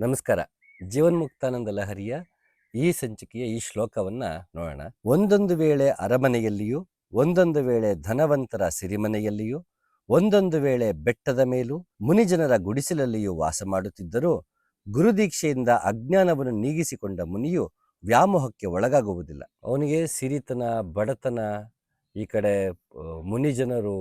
ನಮಸ್ಕಾರ. ಜೀವನ್ಮುಕ್ತಾನಂದ ಲಹರಿಯ ಈ ಸಂಚಿಕೆಯ ಈ ಶ್ಲೋಕವನ್ನ ನೋಡೋಣ. ಒಂದೊಂದು ವೇಳೆ ಅರಮನೆಯಲ್ಲಿಯೂ, ಒಂದೊಂದು ವೇಳೆ ಧನವಂತರ ಸಿರಿಮನೆಯಲ್ಲಿಯೂ, ಒಂದೊಂದು ವೇಳೆ ಬೆಟ್ಟದ ಮೇಲೂ, ಮುನಿಜನರ ಗುಡಿಸಲಲ್ಲಿಯೂ ವಾಸ ಮಾಡುತ್ತಿದ್ದರೂ, ಗುರುದೀಕ್ಷೆಯಿಂದ ಅಜ್ಞಾನವನ್ನು ನೀಗಿಸಿಕೊಂಡ ಮುನಿಯು ವ್ಯಾಮೋಹಕ್ಕೆ ಒಳಗಾಗುವುದಿಲ್ಲ. ಅವನಿಗೆ ಸಿರಿತನ, ಬಡತನ, ಈ ಕಡೆ ಮುನಿಜನರು,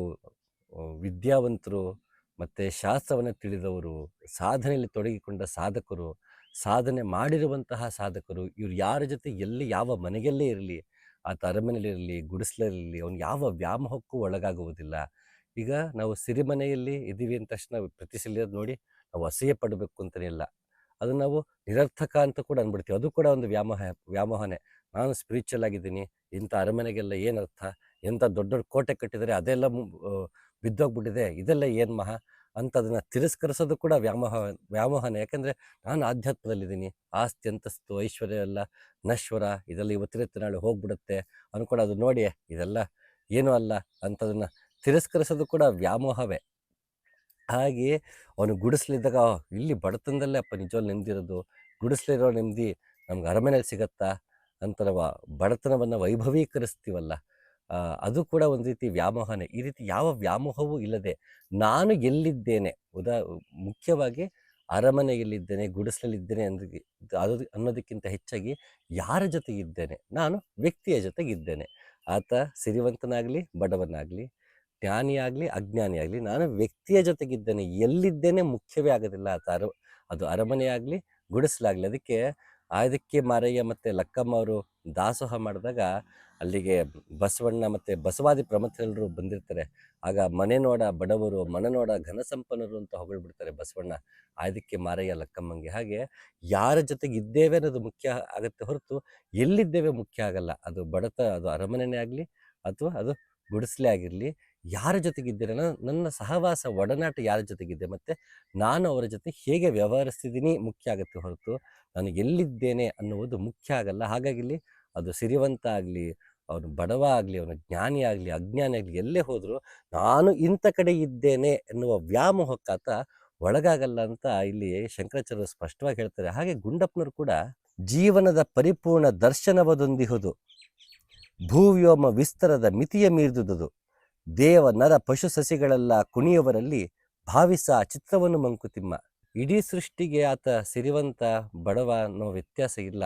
ವಿದ್ಯಾವಂತರು ಮತ್ತು ಶಾಸ್ತ್ರವನ್ನು ತಿಳಿದವರು, ಸಾಧನೆಯಲ್ಲಿ ತೊಡಗಿಕೊಂಡ ಸಾಧಕರು, ಸಾಧನೆ ಮಾಡಿರುವಂತಹ ಸಾಧಕರು, ಇವ್ರು ಯಾರ ಜೊತೆ ಎಲ್ಲಿ ಯಾವ ಮನೆಯಲ್ಲೇ ಇರಲಿ ಆತ ಅರಮನೆಯಲ್ಲಿರಲಿ ಗುಡಿಸಲಲ್ಲಿ ಅವನು ಯಾವ ವ್ಯಾಮೋಹಕ್ಕೂ ಒಳಗಾಗುವುದಿಲ್ಲ. ಈಗ ನಾವು ಸಿರಿಮನೆಯಲ್ಲಿ ಇದ್ದೀವಿ ಅಂದ ತಕ್ಷಣ ಪ್ರತಿ ನೋಡಿ ನಾವು ಅಸಹ್ಯ ಪಡಬೇಕು ಅಂತಲೇ ಇಲ್ಲ. ಅದು ನಾವು ನಿರರ್ಥಕ ಅಂತ ಕೂಡ ಅಂದ್ಬಿಡ್ತೀವಿ ಅದು ಕೂಡ ಒಂದು ವ್ಯಾಮೋಹ, ವ್ಯಾಮೋಹನೆ. ನಾನು ಸ್ಪಿರಿಚುವಲ್ ಆಗಿದ್ದೀನಿ, ಇಂಥ ಅರಮನೆಗೆಲ್ಲ ಏನು ಅರ್ಥ ಎಂಥ ದೊಡ್ಡ ದೊಡ್ಡ ಕೋಟೆ ಕಟ್ಟಿದರೆ, ಅದೆಲ್ಲ ಬಿದ್ದೋಗ್ಬಿಟ್ಟಿದೆ. ಇದೆಲ್ಲ ಏನು ಮಹಾ? ಅಂತ ಅದನ್ನು ತಿರಸ್ಕರಿಸೋದು ಕೂಡ ವ್ಯಾಮೋಹ, ವ್ಯಾಮೋಹನ. ಯಾಕಂದರೆ ನಾನು ಆಧ್ಯಾತ್ಮದಲ್ಲಿದ್ದೀನಿ. ಆಸ್ತಿ, ಅಂತಸ್ತು, ಐಶ್ವರ್ಯ ಎಲ್ಲ ನಶ್ವರ. ಇದೆಲ್ಲ ಇವತ್ತಿರುತ್ತೆ ನಾಳೆ ಹೋಗ್ಬಿಡುತ್ತೆ. ಅದು ನೋಡಿ ಇದೆಲ್ಲ ಏನೂ ಅಲ್ಲ ಅಂಥದನ್ನು ತಿರಸ್ಕರಿಸೋದು ಕೂಡ ವ್ಯಾಮೋಹವೇ. ಹಾಗೆ ಅವನು ಗುಡಿಸ್ಲಿದ್ದಾಗ ಇಲ್ಲಿ ಬಡತನದಲ್ಲೇ ಅಪ್ಪ ನಿಜವಾಗ್ಲು ನೆಮ್ಮದಿರೋದು. ಗುಡಿಸ್ಲಿರೋ ನೆಮ್ಮದಿ ನಮ್ಗೆ ಅರಮನೆಯಲ್ಲಿ ಸಿಗತ್ತಾ? ಅಂತ ನಾವು ಬಡತನವನ್ನು ವೈಭವೀಕರಿಸ್ತೀವಲ್ಲ. ಅದು ಕೂಡ ಒಂದು ರೀತಿ ವ್ಯಾಮೋಹನೇ. ಈ ರೀತಿ ಯಾವ ವ್ಯಾಮೋಹವೂ ಇಲ್ಲದೆ ನಾನು ಎಲ್ಲಿದ್ದೇನೆ? ಉದಾ, ಮುಖ್ಯವಾಗಿ ಅರಮನೆಯಲ್ಲಿದ್ದೇನೆ, ಗುಡಿಸಲಲ್ಲಿದ್ದೇನೆ ಅಂದ್ರೆ, ಅದು ಅನ್ನೋದಕ್ಕಿಂತ ಹೆಚ್ಚಾಗಿ ಯಾರ ಜೊತೆಗಿದ್ದೇನೆ ನಾನು ವ್ಯಕ್ತಿಯ ಜೊತೆಗಿದ್ದೇನೆ ಆತ ಸಿರಿವಂತನಾಗಲಿ, ಬಡವನಾಗಲಿ, ಜ್ಞಾನಿಯಾಗಲಿ ಅಜ್ಞಾನಿಯಾಗಲಿ ನಾನು ವ್ಯಕ್ತಿಯ ಜೊತೆಗಿದ್ದೇನೆ ಎಲ್ಲಿದ್ದೇನೆ ಮುಖ್ಯವೇ ಆಗೋದಿಲ್ಲ. ಆತ ಅರ, ಅದು ಅರಮನೆಯಾಗಲಿ, ಗುಡಿಸಲಾಗಲಿ. ಅದಕ್ಕೆ ಆದಕ್ಕೆ ಮಾರಯ್ಯ ಮತ್ತು ಲಕ್ಕಮ್ಮ ಅವರು ದಾಸೋಹ ಮಾಡಿದಾಗ ಅಲ್ಲಿಗೆ ಬಸವಣ್ಣ ಮತ್ತು ಬಸವಾದಿ ಪ್ರಮಥರೆಲ್ಲರೂ ಬಂದಿರ್ತಾರೆ. ಆಗ ಮನೆ ನೋಡ ಬಡವರು ಮನೆ ನೋಡ ಘನಸಂಪನ್ನರು ಅಂತ ಹೊಗಳ್ಬಿಡ್ತಾರೆ ಬಸವಣ್ಣ ಅದಕ್ಕೆ ಮಾರಯ್ಯ, ಲಕ್ಕಮ್ಮಂಗೆ. ಹಾಗೆ ಯಾರ ಜೊತೆಗೆ ಇದ್ದೇವೆ ಅನ್ನೋದು ಮುಖ್ಯ ಆಗುತ್ತೆ ಹೊರತು ಎಲ್ಲಿದ್ದೇವೆ ಮುಖ್ಯ ಆಗಲ್ಲ. ಅದು ಬಡತ, ಅದು ಅರಮನೆನೇ ಆಗಲಿ ಅಥವಾ ಅದು ಗುಡಿಸಲೇ ಆಗಿರಲಿ. ಯಾರ ಜೊತೆಗಿದ್ದೀರ? ನನ್ನ ಸಹವಾಸ, ಒಡನಾಟ ಯಾರ ಜೊತೆಗಿದ್ದೆ? ಮತ್ತು ನಾನು ಅವರ ಜೊತೆ ಹೇಗೆ ವ್ಯವಹರಿಸ್ತಿದ್ದೀನಿ ಮುಖ್ಯ ಆಗುತ್ತೆ ಹೊರತು ನಾನು ಎಲ್ಲಿದ್ದೇನೆ ಅನ್ನುವುದು ಮುಖ್ಯ ಆಗಲ್ಲ. ಹಾಗಾಗಿ ಇಲ್ಲಿ ಅದು ಸಿರಿವಂತ ಆಗಲಿ, ಅವನು ಬಡವ ಆಗಲಿ, ಅವನು ಜ್ಞಾನಿ ಆಗಲಿ, ಅಜ್ಞಾನಿ ಆಗಲಿ, ಎಲ್ಲೇ ಹೋದರೂ ನಾನು ಇಂಥ ಕಡೆ ಇದ್ದೇನೆ ಎನ್ನುವ ವ್ಯಾಮೋಹಕ್ಕಾತ ಒಳಗಾಗಲ್ಲ ಅಂತ ಇಲ್ಲಿ ಶಂಕರಾಚಾರ್ಯರು ಸ್ಪಷ್ಟವಾಗಿ ಹೇಳ್ತಾರೆ. ಹಾಗೆ ಗುಂಡಪ್ಪನವರು ಕೂಡ ಜೀವನದ ಪರಿಪೂರ್ಣ ದರ್ಶನವದೊಂದಿಹುದು. ಭೂವ್ಯೋಮ ವಿಸ್ತರದ ಮಿತಿಯ ಮೀರಿದುದು ದೇವ ನರ ಪಶು ಸಸಿಗಳೆಲ್ಲ ಕುಣಿಯವರಲ್ಲಿ ಭಾವಿಸ ಚಿತ್ರವನ್ನು ಮಂಕುತಿಮ್ಮ. ಇಡೀ ಸೃಷ್ಟಿಗೆ ಆತ ಸಿರಿವಂತ ಬಡವ ಅನ್ನೋ ವ್ಯತ್ಯಾಸ ಇಲ್ಲ.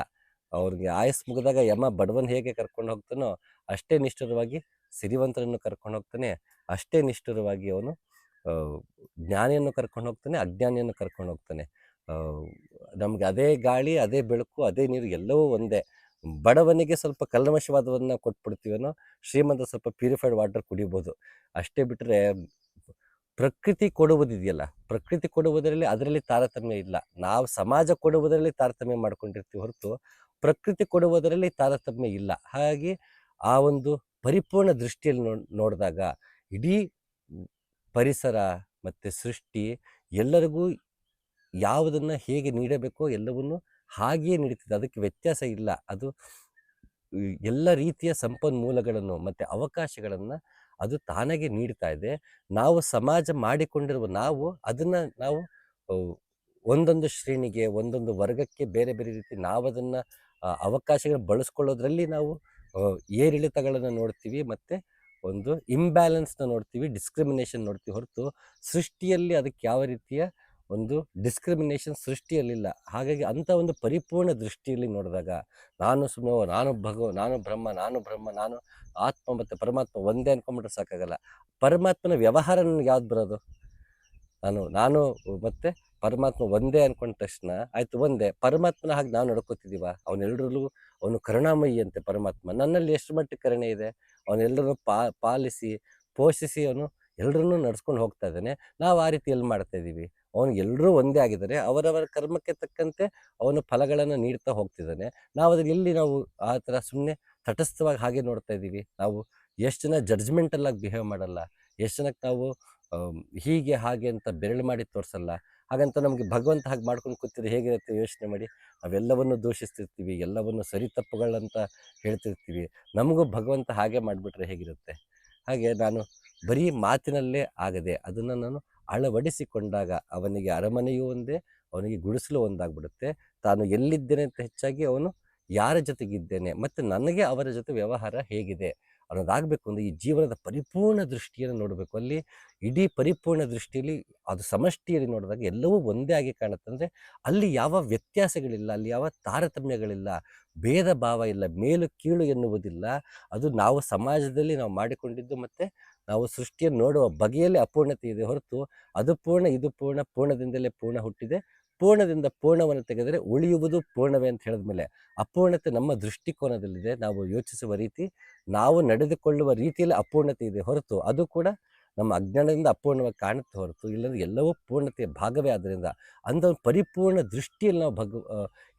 ಅವ್ರಿಗೆ ಆಯಸ್ ಮುಗಿದಾಗ ಯಮ ಬಡವನ್ ಹೇಗೆ ಕರ್ಕೊಂಡು ಹೋಗ್ತಾನೋ ಅಷ್ಟೇ ನಿಷ್ಠುರವಾಗಿ ಸಿರಿವಂತರನ್ನು ಕರ್ಕೊಂಡು ಹೋಗ್ತಾನೆ. ಅಷ್ಟೇ ನಿಷ್ಠುರವಾಗಿ ಅವನು ಜ್ಞಾನಿಯನ್ನು ಕರ್ಕೊಂಡು ಹೋಗ್ತಾನೆ, ಅಜ್ಞಾನಿಯನ್ನು ಕರ್ಕೊಂಡು ಹೋಗ್ತಾನೆ. ನಮಗೆ ಅದೇ ಗಾಳಿ, ಅದೇ ಬೆಳಕು, ಅದೇ ನೀರು ಎಲ್ಲವೂ ಒಂದೇ. ಬಡವನಿಗೆ ಸ್ವಲ್ಪ ಕಲ್ಮಶವಾದವನ್ನು ಕೊಟ್ಬಿಡ್ತೀವನೋ, ಶ್ರೀಮಂತ ಸ್ವಲ್ಪ ಪ್ಯೂರಿಫೈಡ್ ವಾಟರ್ ಕುಡಿಬೋದು. ಅಷ್ಟೇ ಬಿಟ್ಟರೆ ಪ್ರಕೃತಿ ಕೊಡುವುದಿದೆಯಲ್ಲ, ಪ್ರಕೃತಿ ಕೊಡುವುದರಲ್ಲಿ ಅದರಲ್ಲಿ ತಾರತಮ್ಯ ಇಲ್ಲ. ನಾವು ಸಮಾಜ ಕೊಡುವುದರಲ್ಲಿ ತಾರತಮ್ಯ ಮಾಡ್ಕೊಂಡಿರ್ತೀವಿ ಹೊರತು ಪ್ರಕೃತಿ ಕೊಡುವುದರಲ್ಲಿ ತಾರತಮ್ಯ ಇಲ್ಲ. ಹಾಗಾಗಿ ಆ ಒಂದು ಪರಿಪೂರ್ಣ ದೃಷ್ಟಿಯಲ್ಲಿ ನೋಡ್ ನೋಡಿದಾಗ ಇಡೀ ಪರಿಸರ ಮತ್ತು ಸೃಷ್ಟಿ ಎಲ್ಲರಿಗೂ ಯಾವುದನ್ನು ಹೇಗೆ ನೀಡಬೇಕೋ ಎಲ್ಲವನ್ನು ಹಾಗೆಯೇ ನಡೀತದೆ. ಅದಕ್ಕೆ ವ್ಯತ್ಯಾಸ ಇಲ್ಲ. ಅದು ಎಲ್ಲ ರೀತಿಯ ಸಂಪನ್ಮೂಲಗಳನ್ನು ಮತ್ತು ಅವಕಾಶಗಳನ್ನು ಅದು ತಾನಾಗೆ ನೀಡ್ತಾ ಇದೆ. ನಾವು ಸಮಾಜ ಮಾಡಿಕೊಂಡಿರುವ ನಾವು ಅದನ್ನು ನಾವು ಒಂದೊಂದು ಶ್ರೇಣಿಗೆ, ಒಂದೊಂದು ವರ್ಗಕ್ಕೆ ಬೇರೆ ಬೇರೆ ರೀತಿ ನಾವು ಅದನ್ನು ಅವಕಾಶಗಳು ಬಳಸ್ಕೊಳ್ಳೋದ್ರಲ್ಲಿ ನಾವು ಏರಿಳಿತಗಳನ್ನು ನೋಡ್ತೀವಿ ಮತ್ತು ಒಂದು ಇಂಬ್ಯಾಲೆನ್ಸ್ನ ನೋಡ್ತೀವಿ ಡಿಸ್ಕ್ರಿಮಿನೇಷನ್ ನೋಡ್ತೀವಿ ಹೊರತು ಸೃಷ್ಟಿಯಲ್ಲಿ ಅದಕ್ಕೆ ಯಾವ ರೀತಿಯ ಒಂದು ಡಿಸ್ಕ್ರಿಮಿನೇಷನ್ ಸೃಷ್ಟಿಯಲ್ಲಿಲ್ಲ. ಹಾಗಾಗಿ ಅಂಥ ಒಂದು ಪರಿಪೂರ್ಣ ದೃಷ್ಟಿಯಲ್ಲಿ ನೋಡಿದಾಗ ನಾನು ಸುಮ್ಮನೆ ನಾನು ಭಗವ, ನಾನು ಬ್ರಹ್ಮ ನಾನು ಬ್ರಹ್ಮ, ನಾನು ಆತ್ಮ ಮತ್ತು ಪರಮಾತ್ಮ ಒಂದೇ ಅನ್ಕೊಂಬಿಟ್ರೆ ಸಾಕಾಗಲ್ಲ. ಪರಮಾತ್ಮನ ವ್ಯವಹಾರ ನನಗೆ ಯಾವ್ದು ಬರೋದು? ನಾನು ನಾನು ಮತ್ತು ಪರಮಾತ್ಮ ಒಂದೇ ಅನ್ಕೊಂಡ ತಕ್ಷಣ, ಆಯಿತು ಒಂದೇ, ಪರಮಾತ್ಮನ ಹಾಗೆ ನಾವು ನಡ್ಕೋತಿದ್ದೀವ? ಅವನೆಲ್ಲರಲ್ಲೂ ಅವನು ಕರುಣಾಮಯಿ ಅಂತೆ ಪರಮಾತ್ಮ. ನನ್ನಲ್ಲಿ ಎಷ್ಟು ಮಟ್ಟಿಗೆ ಕರುಣೆ ಇದೆ? ಅವನೆಲ್ಲರೂ ಪಾ, ಪಾಲಿಸಿ, ಪೋಷಿಸಿ ಅವನು ಎಲ್ಲರನ್ನೂ ನಡ್ಸ್ಕೊಂಡು ಹೋಗ್ತಾ ಇದ್ದಾನೆ. ನಾವು ಆ ರೀತಿ ಎಲ್ಲಿ ಮಾಡ್ತಾ ಇದ್ದೀವಿ? ಅವನು ಎಲ್ಲರೂ ಒಂದೇ ಆಗಿದ್ದಾರೆ. ಅವರವರ ಕರ್ಮಕ್ಕೆ ತಕ್ಕಂತೆ ಅವನು ಫಲಗಳನ್ನು ನೀಡ್ತಾ ಹೋಗ್ತಿದ್ದಾನೆ. ನಾವು ಅದ್ರ ಎಲ್ಲಿ ನಾವು ಆ ಥರ ಸುಮ್ಮನೆ ತಟಸ್ಥವಾಗಿ ಹಾಗೆ ನೋಡ್ತಾ ಇದ್ದೀವಿ? ನಾವು ಎಷ್ಟು ಜನ ಜಡ್ಜ್ಮೆಂಟಲ್ಲಾಗಿ ಬಿಹೇವ್ ಮಾಡಲ್ಲ? ಎಷ್ಟು ಜನಕ್ಕೆ ನಾವು ಹೀಗೆ, ಹಾಗೆ ಅಂತ ಬೆರಳು ಮಾಡಿ ತೋರಿಸಲ್ಲ? ಹಾಗಂತ ನಮಗೆ ಭಗವಂತ ಹಾಗೆ ಮಾಡ್ಕೊಂಡು ಕೂತಿದ್ರೆ ಹೇಗಿರುತ್ತೆ? ಯೋಚನೆ ಮಾಡಿ. ನಾವೆಲ್ಲವನ್ನು ದೂಷಿಸ್ತಿರ್ತೀವಿ, ಎಲ್ಲವನ್ನು ಸರಿ ತಪ್ಪುಗಳಂತ ಹೇಳ್ತಿರ್ತೀವಿ. ನಮಗೂ ಭಗವಂತ ಹಾಗೆ ಮಾಡಿಬಿಟ್ರೆ ಹೇಗಿರುತ್ತೆ? ಹಾಗೆ ನಾನು ಬರೀ ಮಾತಿನಲ್ಲೇ ಆಗದೆ, ಅದನ್ನು ನಾನು ಅಳವಡಿಸಿಕೊಂಡಾಗ ಅವನಿಗೆ ಅರಮನೆಯೂ ಒಂದೇ, ಅವನಿಗೆ ಗುಡಿಸಲು ಒಂದಾಗ್ಬಿಡುತ್ತೆ. ತಾನು ಎಲ್ಲಿದ್ದೇನೆ ಅಂತ ಹೆಚ್ಚಾಗಿ ಅವನು ಯಾರ ಜೊತೆಗಿದ್ದೇನೆ ಮತ್ತು ನನಗೆ ಅವರ ಜೊತೆ ವ್ಯವಹಾರ ಹೇಗಿದೆ ಅನ್ನೋದಾಗಬೇಕು. ಅಂದರೆ ಈ ಜೀವನದ ಪರಿಪೂರ್ಣ ದೃಷ್ಟಿಯನ್ನು ನೋಡಬೇಕು. ಅಲ್ಲಿ ಇಡೀ ಪರಿಪೂರ್ಣ ದೃಷ್ಟಿಯಲ್ಲಿ ಅದು ಸಮಷ್ಟಿಯಲ್ಲಿ ನೋಡಿದಾಗ ಎಲ್ಲವೂ ಒಂದೇ ಆಗಿ ಕಾಣುತ್ತೆ ಅಂದರೆ ಅಲ್ಲಿ ಯಾವ ವ್ಯತ್ಯಾಸಗಳಿಲ್ಲ, ಅಲ್ಲಿ ಯಾವ ತಾರತಮ್ಯಗಳಿಲ್ಲ, ಭೇದ ಭಾವ ಇಲ್ಲ, ಮೇಲು ಕೀಳು ಎನ್ನುವುದಿಲ್ಲ. ಅದು ನಾವು ಸಮಾಜದಲ್ಲಿ ನಾವು ಮಾಡಿಕೊಂಡಿದ್ದು ಮತ್ತು ನಾವು ಸೃಷ್ಟಿಯನ್ನು ನೋಡುವ ಬಗೆಯಲ್ಲಿ ಅಪೂರ್ಣತೆ ಇದೆ ಹೊರತು ಅದು ಪೂರ್ಣ, ಇದು ಪೂರ್ಣ, ಪೂರ್ಣದಿಂದಲೇ ಪೂರ್ಣ ಹುಟ್ಟಿದೆ. ಪೂರ್ಣದಿಂದ ಪೂರ್ಣವನ್ನು ತೆಗೆದರೆ ಉಳಿಯುವುದು ಪೂರ್ಣವೇ ಅಂತ ಹೇಳಿದ ಮೇಲೆ ಅಪೂರ್ಣತೆ ನಮ್ಮ ದೃಷ್ಟಿಕೋನದಲ್ಲಿದೆ. ನಾವು ಯೋಚಿಸುವ ರೀತಿ, ನಾವು ನಡೆದುಕೊಳ್ಳುವ ರೀತಿಯಲ್ಲಿ ಅಪೂರ್ಣತೆ ಇದೆ ಹೊರತು ಅದು ಕೂಡ ನಮ್ಮ ಅಜ್ಞಾನದಿಂದ ಅಪೂರ್ಣವಾಗಿ ಕಾಣುತ್ತೆ ಹೊರತು ಇಲ್ಲಂದ್ರೆ ಎಲ್ಲವೂ ಪೂರ್ಣತೆಯ ಭಾಗವೇ ಆದ್ದರಿಂದ ಅಂಥ ಒಂದು ಪರಿಪೂರ್ಣ ದೃಷ್ಟಿಯಲ್ಲಿ ನಾವು ಭಗ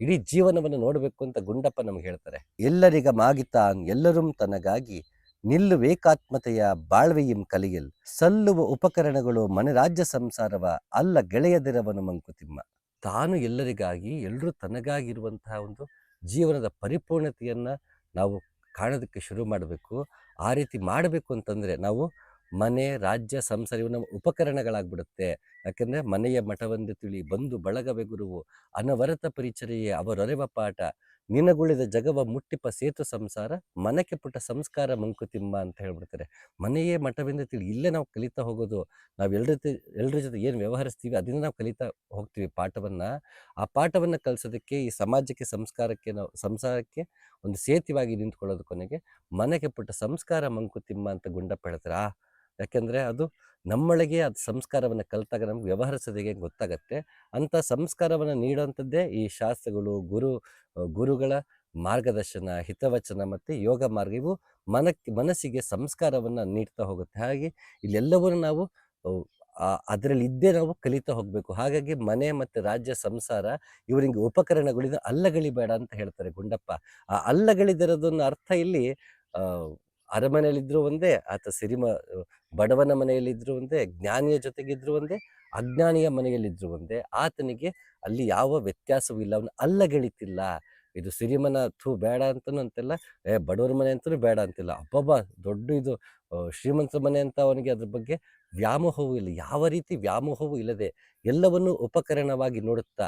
ಇಡೀ ಜೀವನವನ್ನು ನೋಡಬೇಕು ಅಂತ ಗುಂಡಪ್ಪ ನಮ್ಗೆ ಹೇಳ್ತಾರೆ. ಎಲ್ಲರಿಗ ಮಾಗಿತಾನ್ ಎಲ್ಲರೂ ತನಗಾಗಿ ನಿಲ್ಲುವೇಕಾತ್ಮತೆಯ ಬಾಳ್ವೆಯಿಂ ಕಲಿಯಲ್, ಸಲ್ಲುವ ಉಪಕರಣಗಳು ಮನೆರಾಜ್ಯ ಸಂಸಾರವ ಅಲ್ಲ ಗೆಳೆಯದಿರವನು ಮಂಕುತಿಮ್ಮ. ತಾನು ಎಲ್ಲರಿಗಾಗಿ ಎಲ್ಲರೂ ತನಗಾಗಿರುವಂತಹ ಒಂದು ಜೀವನದ ಪರಿಪೂರ್ಣತೆಯನ್ನು ನಾವು ಕಾಣೋದಕ್ಕೆ ಶುರು ಮಾಡಬೇಕು. ಆ ರೀತಿ ಮಾಡಬೇಕು ಅಂತಂದ್ರೆ ನಾವು ಮನೆ, ರಾಜ್ಯ, ಸಂಸಾರ ನಮ್ಮ ಉಪಕರಣಗಳಾಗ್ಬಿಡುತ್ತೆ. ಯಾಕಂದ್ರೆ ಮನೆಯ ಮಠವೆಂದು ತಿಳಿ ಬಂದು ಬಳಗವೆ ಗುರುವು ಅನವರತ ಪರಿಚರ್ಯೆ ಅವರೊರೆವ ಪಾಠ. ನಿನಗುಳಿದ ಜಗವ ಮುಟ್ಟಿಪ ಸೇತು ಸಂಸಾರ, ಮನಕ್ಕೆ ಪುಟ್ಟ ಸಂಸ್ಕಾರ ಮಂಕುತಿಮ್ಮ ಅಂತ ಹೇಳ್ಬಿಡ್ತಾರೆ. ಮನೆಯೇ ಮಠವೆಂದು ತಿಳಿ, ಇಲ್ಲೇ ನಾವು ಕಲಿತಾ ಹೋಗೋದು, ನಾವು ಎಲ್ಲರ ಜೊತೆ ಎಲ್ಲರ ಜೊತೆ ಏನು ವ್ಯವಹರಿಸ್ತೀವಿ, ಅದರಿಂದ ನಾವು ಕಲಿತಾ ಹೋಗ್ತೀವಿ ಪಾಠವನ್ನು. ಆ ಪಾಠವನ್ನು ಕಲಿಸೋದಕ್ಕೆ, ಈ ಸಮಾಜಕ್ಕೆ, ಸಂಸ್ಕಾರಕ್ಕೆ ನಾವು, ಸಂಸಾರಕ್ಕೆ ಒಂದು ಸೇತುವಾಗಿ ನಿಂತ್ಕೊಳ್ಳೋದು ಕೊನೆಗೆ ಮನೆಗೆ ಪುಟ್ಟ ಸಂಸ್ಕಾರ ಮಂಕುತಿಮ್ಮ ಅಂತ ಗುಂಡಪ್ಪ ಹೇಳ್ತಾರೆ. ಆ ಯಾಕೆಂದ್ರೆ ಅದು ನಮ್ಮೊಳಗೆ ಅದು ಸಂಸ್ಕಾರವನ್ನು ಕಲಿತಾಗ ನಮ್ಗೆ ವ್ಯವಹರಿಸೊದೆಗೆ ಗೊತ್ತಾಗುತ್ತೆ. ಗೊತ್ತಾಗತ್ತೆ ಅಂಥ ಸಂಸ್ಕಾರವನ್ನು ನೀಡುವಂಥದ್ದೇ ಈ ಶಾಸ್ತ್ರಗಳು, ಗುರು ಗುರುಗಳ ಮಾರ್ಗದರ್ಶನ, ಹಿತವಚನ ಮತ್ತು ಯೋಗ ಮಾರ್ಗ ಇವು ಮನಕ್ಕೆ ಮನಸ್ಸಿಗೆ ಸಂಸ್ಕಾರವನ್ನು ನೀಡ್ತಾ ಹೋಗುತ್ತೆ. ಹಾಗೆ ಇಲ್ಲೆಲ್ಲವನ್ನು ನಾವು ಅದರಲ್ಲಿ ಇದ್ದೇ ನಾವು ಕಲಿತಾ ಹೋಗಬೇಕು. ಹಾಗಾಗಿ ಮನೆ ಮತ್ತು ರಾಜ್ಯ ಸಂಸಾರ ಇವರಿಗೆ ಉಪಕರಣಗಳಿಂದ ಅಲ್ಲಗಳಿಬೇಡ ಅಂತ ಹೇಳ್ತಾರೆ ಗುಂಡಪ್ಪ. ಆ ಅಲ್ಲಗಳಿದಿರೋದನ್ನ ಅರ್ಥ ಇಲ್ಲಿ ಆ ಅರಮನೆಯಲ್ಲಿದ್ರು ಒಂದೇ, ಆತ ಸಿರಿಮ ಬಡವನ ಮನೆಯಲ್ಲಿದ್ದರೂ ಒಂದೇ, ಜ್ಞಾನಿಯ ಜೊತೆಗಿದ್ದರೂ ಒಂದೇ, ಅಜ್ಞಾನಿಯ ಮನೆಯಲ್ಲಿದ್ದರೂ ಒಂದೇ, ಆತನಿಗೆ ಅಲ್ಲಿ ಯಾವ ವ್ಯತ್ಯಾಸವೂ ಇಲ್ಲ, ಅವನು ಅಲ್ಲಗಳಿತಿಲ್ಲ ಇದು ಸಿರಿಮನ ಥೂ ಬೇಡ ಅಂತಲೂ ಅಂತಿಲ್ಲ, ಏ ಬಡವರ ಮನೆ ಅಂತಲೂ ಬೇಡ ಅಂತಿಲ್ಲ. ಅಬ್ಬಬ್ಬ, ದೊಡ್ಡ ಇದು ಶ್ರೀಮಂತ ಮನೆ ಅಂತ ಅವನಿಗೆ ಅದ್ರ ಬಗ್ಗೆ ವ್ಯಾಮೋಹವೂ ಇಲ್ಲ. ಯಾವ ರೀತಿ ವ್ಯಾಮೋಹವೂ ಇಲ್ಲದೆ ಎಲ್ಲವನ್ನೂ ಉಪಕರಣವಾಗಿ ನೋಡುತ್ತಾ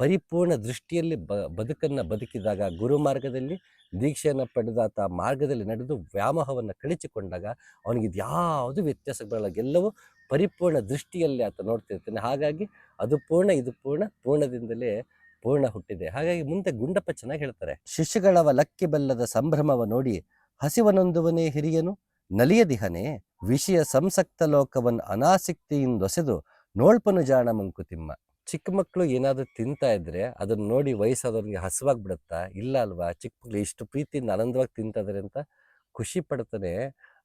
ಪರಿಪೂರ್ಣ ದೃಷ್ಟಿಯಲ್ಲಿ ಬ, ಬದುಕನ್ನು ಬದುಕಿದಾಗ, ಗುರು ಮಾರ್ಗದಲ್ಲಿ ದೀಕ್ಷೆಯನ್ನು ಪಡೆದಾತ ಮಾರ್ಗದಲ್ಲಿ ನಡೆದು ವ್ಯಾಮೋಹವನ್ನು ಕಳಿಸಿಕೊಂಡಾಗ ಅವನಿಗೆ ಯಾವುದು ವ್ಯತ್ಯಾಸ ಬರಲ್ಲ. ಎಲ್ಲವೂ ಪರಿಪೂರ್ಣ ದೃಷ್ಟಿಯಲ್ಲಿ ಆತ ನೋಡ್ತಿರ್ತಾನೆ. ಹಾಗಾಗಿ ಅದು ಪೂರ್ಣ, ಇದು ಪೂರ್ಣ, ಪೂರ್ಣದಿಂದಲೇ ಪೂರ್ಣ ಹುಟ್ಟಿದೆ. ಹಾಗಾಗಿ ಮುಂದೆ ಗುಂಡಪ್ಪ ಚೆನ್ನಾಗಿ ಹೇಳ್ತಾರೆ ಶಿಶುಗಳವ ಲಕ್ಕಿ ಬೆಲ್ಲದ ಸಂಭ್ರಮವ ನೋಡಿ ಹಸಿವನೊಂದುವನೇ ಹಿರಿಯನು ನಲಿಯ ದಿಹನೇ ವಿಷಯ ಸಂಸಕ್ತ ಲೋಕವನ್ನು ಅನಾಸಕ್ತಿಯಿಂದೊಸೆದು ನೋಳ್ಪನು ಜಾಣ ಮಂಕುತಿಮ್ಮ. ಚಿಕ್ಕ ಮಕ್ಕಳು ಏನಾದರೂ ತಿಂತಾ ಇದ್ರೆ ಅದನ್ನ ನೋಡಿ ವಯಸ್ಸಾದವ್ರಿಗೆ ಹಸುವಾಗ್ಬಿಡುತ್ತಾ, ಇಲ್ಲ ಅಲ್ವಾ, ಚಿಕ್ಕ ಮಕ್ಳು ಇಷ್ಟು ಪ್ರೀತಿಯಿಂದ ಆನಂದವಾಗಿ ತಿಂತಾ ಅಂತ ಖುಷಿ ಪಡ್ತಾನೆ,